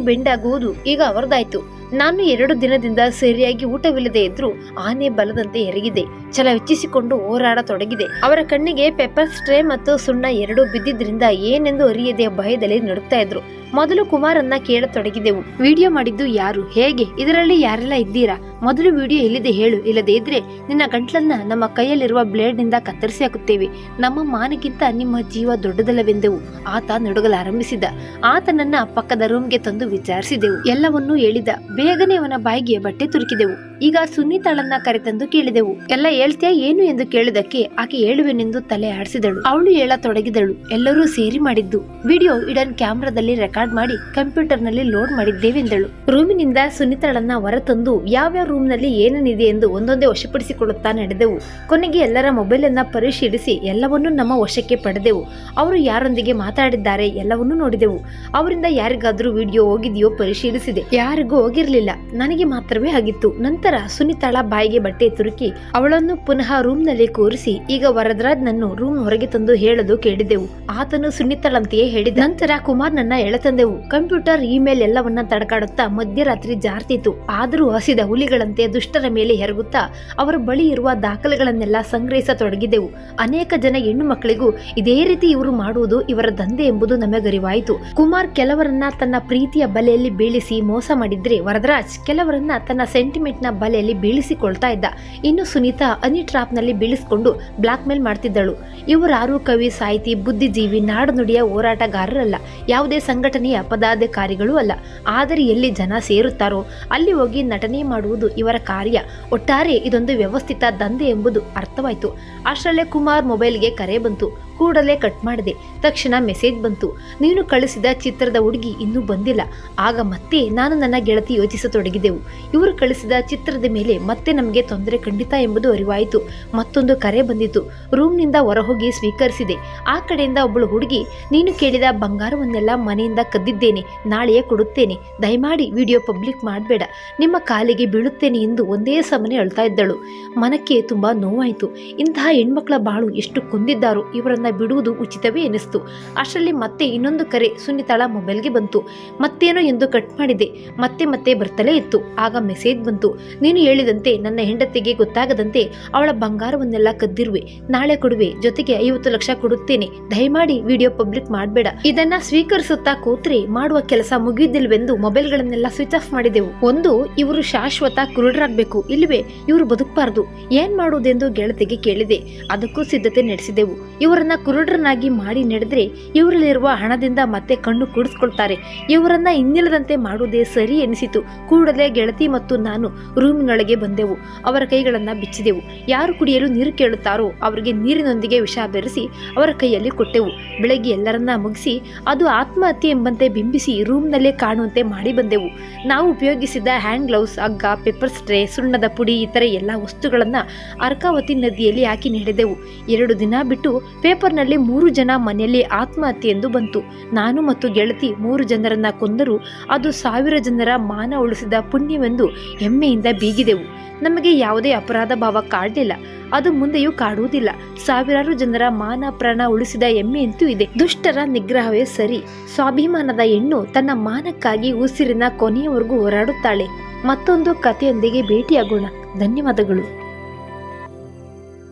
Speaker 1: ಬೆಂಡಾಗುವುದು ಈಗ ಅವರದಾಯ್ತು. ನಾನು ಎರಡು ದಿನದಿಂದ ಸರಿಯಾಗಿ ಊಟವಿಲ್ಲದೆ ಇದ್ರೂ ಆನೆ ಬಲದಂತೆ ಎರಗಿದೆ. ಛಲ ಹೆಚ್ಚಿಸಿಕೊಂಡು ಹೋರಾಡತೊಡಗಿದೆ. ಅವರ ಕಣ್ಣಿಗೆ ಪೆಪ್ಪರ್ ಸ್ಟ್ರೇ ಮತ್ತು ಸುಣ್ಣ ಎರಡೂ ಬಿದ್ದಿದ್ರಿಂದ ಏನೆಂದು ಅರಿಯದೆ ಭಯದಲ್ಲಿ ನಡುತ್ತಾ ಇದ್ರು. ಮೊದಲು ಕುಮಾರನ್ನ ಕೇಳತೊಡಗಿದೆವು. ವಿಡಿಯೋ ಮಾಡಿದ್ದು ಯಾರು? ಹೇಗೆ? ಇದರಲ್ಲಿ ಯಾರೆಲ್ಲ ಇದ್ದೀರಾ? ಮೊದಲು ವಿಡಿಯೋ ಎಲ್ಲಿದೆ ಹೇಳು. ಇಲ್ಲದೇ ಇದ್ರೆ ನಿನ್ನ ಗಂಟ್ಲನ್ನ ನಮ್ಮ ಕೈಯಲ್ಲಿರುವ ಬ್ಲೇಡ್ನಿಂದ ಕತ್ತರಿಸಿ ಹಾಕುತ್ತೇವೆ. ನಮ್ಮ ಮಾನಕ್ಕಿಂತ ನಿಮ್ಮ ಜೀವ ದೊಡ್ಡದಲ್ಲವೆಂದೆವು. ಆತ ನಡುಗಲಾರಂಭಿಸಿದ ಆತನನ್ನ ಪಕ್ಕದ ರೂಮ್ಗೆ ತಂದು ವಿಚಾರಿಸಿದೆವು. ಎಲ್ಲವನ್ನೂ ಹೇಳಿದ. ಬೇಗನೆ ಅವನ ಬಾಯಿಗೆ ಬಟ್ಟೆ ತುರುಕಿದೆವು. ಈಗ ಸುನೀತಾಳನ್ನ ಕರೆತಂದು ಕೇಳಿದೆವು. ಎಲ್ಲ ಹೇಳ್ತೀಯ ಏನು ಎಂದು ಕೇಳಿದಕ್ಕೆ ಆಕೆ ಹೇಳುವೆನೆಂದು ತಲೆ ಆಡಿಸಿದಳು. ಅವಳು ಹೇಳತೊಡಗಿದಳು. ಎಲ್ಲರೂ ಸೇರಿ ಮಾಡಿದ್ದು. ವಿಡಿಯೋ ಇಡನ್ ಕ್ಯಾಮ್ರಾದಲ್ಲಿ ರೆಕಾರ್ಡ್ ಮಾಡಿ ಕಂಪ್ಯೂಟರ್ನಲ್ಲಿ ಲೋಡ್ ಮಾಡಿದ್ದೇವೆಂದಳು ರೂಮಿನಿಂದ ಸುನೀತಾಳನ್ನ ಹೊರತಂದು ಯಾವ್ಯಾವ ರೂಮ್ನಲ್ಲಿ ಏನೇನಿದೆ ಎಂದು ಒಂದೊಂದೇ ವಶಪಡಿಸಿಕೊಳ್ಳುತ್ತಾ ನಡೆದೆವು. ಕೊನೆಗೆ ಎಲ್ಲರ ಮೊಬೈಲ್ ಅನ್ನ ಪರಿಶೀಲಿಸಿ ಎಲ್ಲವನ್ನೂ ನಮ್ಮ ವಶಕ್ಕೆ ಪಡೆದೆವು. ಅವರು ಯಾರೊಂದಿಗೆ ಮಾತಾಡಿದ್ದಾರೆ ಎಲ್ಲವನ್ನೂ ನೋಡಿದೆವು. ಅವರಿಂದ ಯಾರಿಗಾದ್ರೂ ವಿಡಿಯೋ ಹೋಗಿದೆಯೋ ಪರಿಶೀಲಿಸಿದೆ. ಯಾರಿಗೂ ಹೋಗಿರಲಿಲ್ಲ. ನನಗೆ ಮಾತ್ರವೇ ಆಗಿತ್ತು. ನಂತರ ಸುನಿತಾಳ ಬಾಯಿಗೆ ಬಟ್ಟೆ ತುರುಕಿ ಅವಳನ್ನು ಪುನಃ ರೂಮ್ನಲ್ಲಿ ಕೂರಿಸಿ ಈಗ ವರದರಾಜ್ ನನ್ನು ರೂಮ್ ಹೊರಗೆ ತಂದು ಹೇಳಲು ಕೇಳಿದೆವು. ಆತನು ಸುನಿತಾಳಂತೆಯೇ ಹೇಳಿದ. ನಂತರ ಕುಮಾರ್ ನನ್ನ ಎಳೆತಂದೆವು ಕಂಪ್ಯೂಟರ್, ಇಮೇಲ್ ಎಲ್ಲವನ್ನ ತಡಕಾಡುತ್ತಾ ಮಧ್ಯರಾತ್ರಿ ಜಾರ್ತಿತ್ತು. ಆದರೂ ಹಸಿದ ಹುಲಿಗಳಂತೆ ದುಷ್ಟರ ಮೇಲೆ ಎರಗುತ್ತಾ ಅವರ ಬಳಿ ಇರುವ ದಾಖಲೆಗಳನ್ನೆಲ್ಲ ಸಂಗ್ರಹಿಸತೊಡಗಿದೆವು. ಅನೇಕ ಜನ ಹೆಣ್ಣು ಮಕ್ಕಳಿಗೂ ಇದೇ ರೀತಿ ಇವರು ಮಾಡುವುದು ಇವರ ದಂಧೆ ಎಂಬುದು ನಮಗರಿವಾಯಿತು. ಕುಮಾರ್ ಕೆಲವರನ್ನ ತನ್ನ ಪ್ರೀತಿಯ ಬಲೆಯಲ್ಲಿ ಬೀಳಿಸಿ ಮೋಸ ಮಾಡಿದ್ರೆ ವರದರಾಜ್ ಕೆಲವರನ್ನ ತನ್ನ ಸೆಂಟಿಮೆಂಟ್ನ ಬಲೆಯಲ್ಲಿ ಬೀಳಿಸಿಕೊಳ್ತಾ ಇದ್ದ. ಇನ್ನು ಸುನೀತಾ ಅನಿ ಟ್ರಾಪ್ನಲ್ಲಿ ಬೀಳಿಸಿಕೊಂಡು ಬ್ಲಾಕ್ ಮೇಲ್ ಮಾಡ್ತಿದ್ದಳು. ಇವರಾರು ಕವಿ, ಸಾಹಿತಿ, ಬುದ್ಧಿಜೀವಿ ನಾಡುನುಡಿಯ ಹೋರಾಟಗಾರರಲ್ಲ. ಯಾವುದೇ ಸಂಘಟನೆಯ ಪದಾಧಿಕಾರಿಗಳೂ ಅಲ್ಲ. ಆದರೆ ಎಲ್ಲಿ ಜನ ಸೇರುತ್ತಾರೋ, ಅಲ್ಲಿ ಹೋಗಿ ನಟನೆ ಮಾಡುವುದು ಇವರ ಕಾರ್ಯ. ಒಟ್ಟಾರೆ ಇದೊಂದು ವ್ಯವಸ್ಥಿತ ದಂಧೆ ಎಂಬುದು ಅರ್ಥವಾಯಿತು. ಅಷ್ಟರಲ್ಲೇ ಕುಮಾರ್ ಮೊಬೈಲ್ಗೆ ಕರೆ ಬಂತು. ಕೂಡಲೇ ಕಟ್ ಮಾಡಿದೆ. ತಕ್ಷಣ ಮೆಸೇಜ್ ಬಂತು. ನೀನು ಕಳಿಸಿದ ಚಿತ್ರದ ಹುಡುಗಿ ಇನ್ನೂ ಬಂದಿಲ್ಲ. ಆಗ ಮತ್ತೆ ನಾನು ನನ್ನ ಗೆಳತಿ ಯೋಚಿಸತೊಡಗಿದೆವು. ಇವರು ಕಳಿಸಿದ ಚಿತ್ರದ ಮೇಲೆ ಮತ್ತೆ ನಮಗೆ ತೊಂದರೆ ಖಂಡಿತ ಎಂಬುದು ಅರಿವಾಯಿತು. ಮತ್ತೊಂದು ಕರೆ ಬಂದಿತು. ರೂಮ್ನಿಂದ ಹೊರಹೋಗಿ ಸ್ವೀಕರಿಸಿದೆ. ಆ ಕಡೆಯಿಂದ ಒಬ್ಬಳು ಹುಡುಗಿ, ನೀನು ಕೇಳಿದ ಬಂಗಾರವನ್ನೆಲ್ಲ ಮನೆಯಿಂದ ಕದ್ದಿದ್ದೇನೆ, ನಾಳೆಯೇ ಕೊಡುತ್ತೇನೆ. ದಯಮಾಡಿ ವಿಡಿಯೋ ಪಬ್ಲಿಕ್ ಮಾಡಬೇಡ. ನಿಮ್ಮ ಕಾಲಿಗೆ ಬೀಳುತ್ತೇನೆ ಎಂದು ಒಂದೇ ಸಮನೆ ಅಳ್ತಾ ಇದ್ದಳು. ಮನಕ್ಕೆ ತುಂಬಾ ನೋವಾಯಿತು. ಇಂತಹ ಹೆಣ್ಮಕ್ಳ ಬಾಳು ಎಷ್ಟು ಕೊಂದಿದ್ದಾರೋ ಇವರನ್ನ ಬಿಡುವುದು ಉಚಿತವೇ ಎನಿಸ್ತು. ಅಷ್ಟರಲ್ಲಿ ಮತ್ತೆ ಇನ್ನೊಂದು ಕರೆ ಸುನಿತಾಳ ಮೊಬೈಲ್ಗೆ ಬಂತು. ಮತ್ತೇನೋ ಎಂದು ಕಟ್ ಮಾಡಿದೆ. ಮತ್ತೆ ಮತ್ತೆ ಬರ್ತಲೇ ಇತ್ತು. ಆಗ ಮೆಸೇಜ್ ಬಂತು. ನೀನು ಹೇಳಿದಂತೆ ನನ್ನ ಹೆಂಡತಿಗೆ ಗೊತ್ತಾಗದಂತೆ ಅವಳ ಬಂಗಾರವನ್ನೆಲ್ಲ ಕದ್ದಿರುವೆ. ನಾಳೆ ಕೊಡುವೆ. ಜೊತೆಗೆ ಐವತ್ತು ಲಕ್ಷ ಕೊಡುತ್ತೇನೆ. ದಯಮಾಡಿ ವಿಡಿಯೋ ಪಬ್ಲಿಕ್ ಮಾಡಬೇಡ. ಇದನ್ನ ಸ್ವೀಕರಿಸುತ್ತಾ ಕೂತ್ರೆ ಮಾಡುವ ಕೆಲಸ ಮುಗಿಯುವುದಿಲ್ವೆಂದು ಮೊಬೈಲ್ಗಳನ್ನೆಲ್ಲ ಸ್ವಿಚ್ ಆಫ್ ಮಾಡಿದೆವು. ಒಂದು, ಇವರು ಶಾಶ್ವತ ಕುರುಡರಾಗಬೇಕು. ಇಲ್ಲವೇ ಇವರು ಬದುಕಬಾರದು. ಏನ್ ಮಾಡುವುದೆಂದು ಗೆಳತಿಗೆ ಕೇಳಿದೆ. ಅದಕ್ಕೂ ಸಿದ್ಧತೆ ನಡೆಸಿದೆವು. ಇವರನ್ನ ಕುರುಡರನ್ನಾಗಿ ಮಾಡಿ ನಡೆದ್ರೆ ಇವರಲ್ಲಿರುವ ಹಣದಿಂದ ಮತ್ತೆ ಕಣ್ಣು ಕೂಡಿಸ್ಕೊಳ್ತಾರೆ. ಇವರನ್ನ ಇನ್ನಿಲ್ಲದಂತೆ ಮಾಡುವುದೇ ಸರಿ ಎನಿಸಿತು. ಕೂಡಲೇ ಗೆಳತಿ ಮತ್ತು ನಾನು ರೂಮಿನೊಳಗೆ ಬಂದೆವು. ಅವರ ಕೈಗಳನ್ನ ಬಿಚ್ಚಿದೆವು. ಯಾರು ಕುಡಿಯಲು ನೀರು ಕೇಳುತ್ತಾರೋ ಅವರಿಗೆ ನೀರಿನೊಂದಿಗೆ ವಿಷ ಬೆರೆಸಿ ಅವರ ಕೈಯಲ್ಲಿ ಕೊಟ್ಟೆವು. ಬೆಳಗ್ಗೆ ಎಲ್ಲರನ್ನ ಮುಗಿಸಿ ಅದು ಆತ್ಮಹತ್ಯೆ ಎಂಬಂತೆ ಬಿಂಬಿಸಿ ರೂಮ್ನಲ್ಲೇ ಕಾಣುವಂತೆ ಮಾಡಿ ಬಂದೆವು. ನಾವು ಉಪಯೋಗಿಸಿದ ಹ್ಯಾಂಡ್ ಗ್ಲೌಸ್, ಹಗ್ಗ ಪೇಪರ್ ಸ್ಟ್ರೇ ಸುಣ್ಣದ ಪುಡಿ, ಇತರೆ ಎಲ್ಲ ವಸ್ತುಗಳನ್ನು ಅರ್ಕಾವತಿ ನದಿಯಲ್ಲಿ ಹಾಕಿ ನೀಡಿದೆವು. ಎರಡು ದಿನ ಬಿಟ್ಟು ಪೇಪರ್ನಲ್ಲಿ ಮೂರು ಜನ ಮನೆಯಲ್ಲಿ ಆತ್ಮಹತ್ಯೆ ಎಂದು ಬಂತು. ನಾನು ಮತ್ತು ಗೆಳತಿ ಮೂರು ಜನರನ್ನ ಕೊಂದರೂ. ಅದು ಸಾವಿರ ಜನರ ಮಾನ ಉಳಿಸಿದ ಪುಣ್ಯವೆಂದು ಹೆಮ್ಮೆಯಿಂದ ಬೀಗಿದೆವು. ನಮಗೆ ಯಾವುದೇ ಅಪರಾಧ ಭಾವ ಕಾಡಲಿಲ್ಲ. ಅದು ಮುಂದೆಯೂ ಕಾಡುವುದಿಲ್ಲ. ಸಾವಿರಾರು ಜನರ ಮಾನ ಪ್ರಾಣ ಉಳಿಸಿದ ಹೆಮ್ಮೆಯಂತೂ ಇದೆ. ದುಷ್ಟರ ನಿಗ್ರಹವೇ ಸರಿ. ಸ್ವಾಭಿಮಾನದ ಹೆಣ್ಣು ತನ್ನ ಮಾನಕ್ಕಾಗಿ ಉಸಿರಿನ ಕೊನೆಯವರೆಗೂ ಹೋರಾಡುತ್ತಾಳೆ. ಮತ್ತೊಂದು ಕಥೆಯೊಂದಿಗೆ ಭೇಟಿಯಾಗೋಣ. ಧನ್ಯವಾದಗಳು.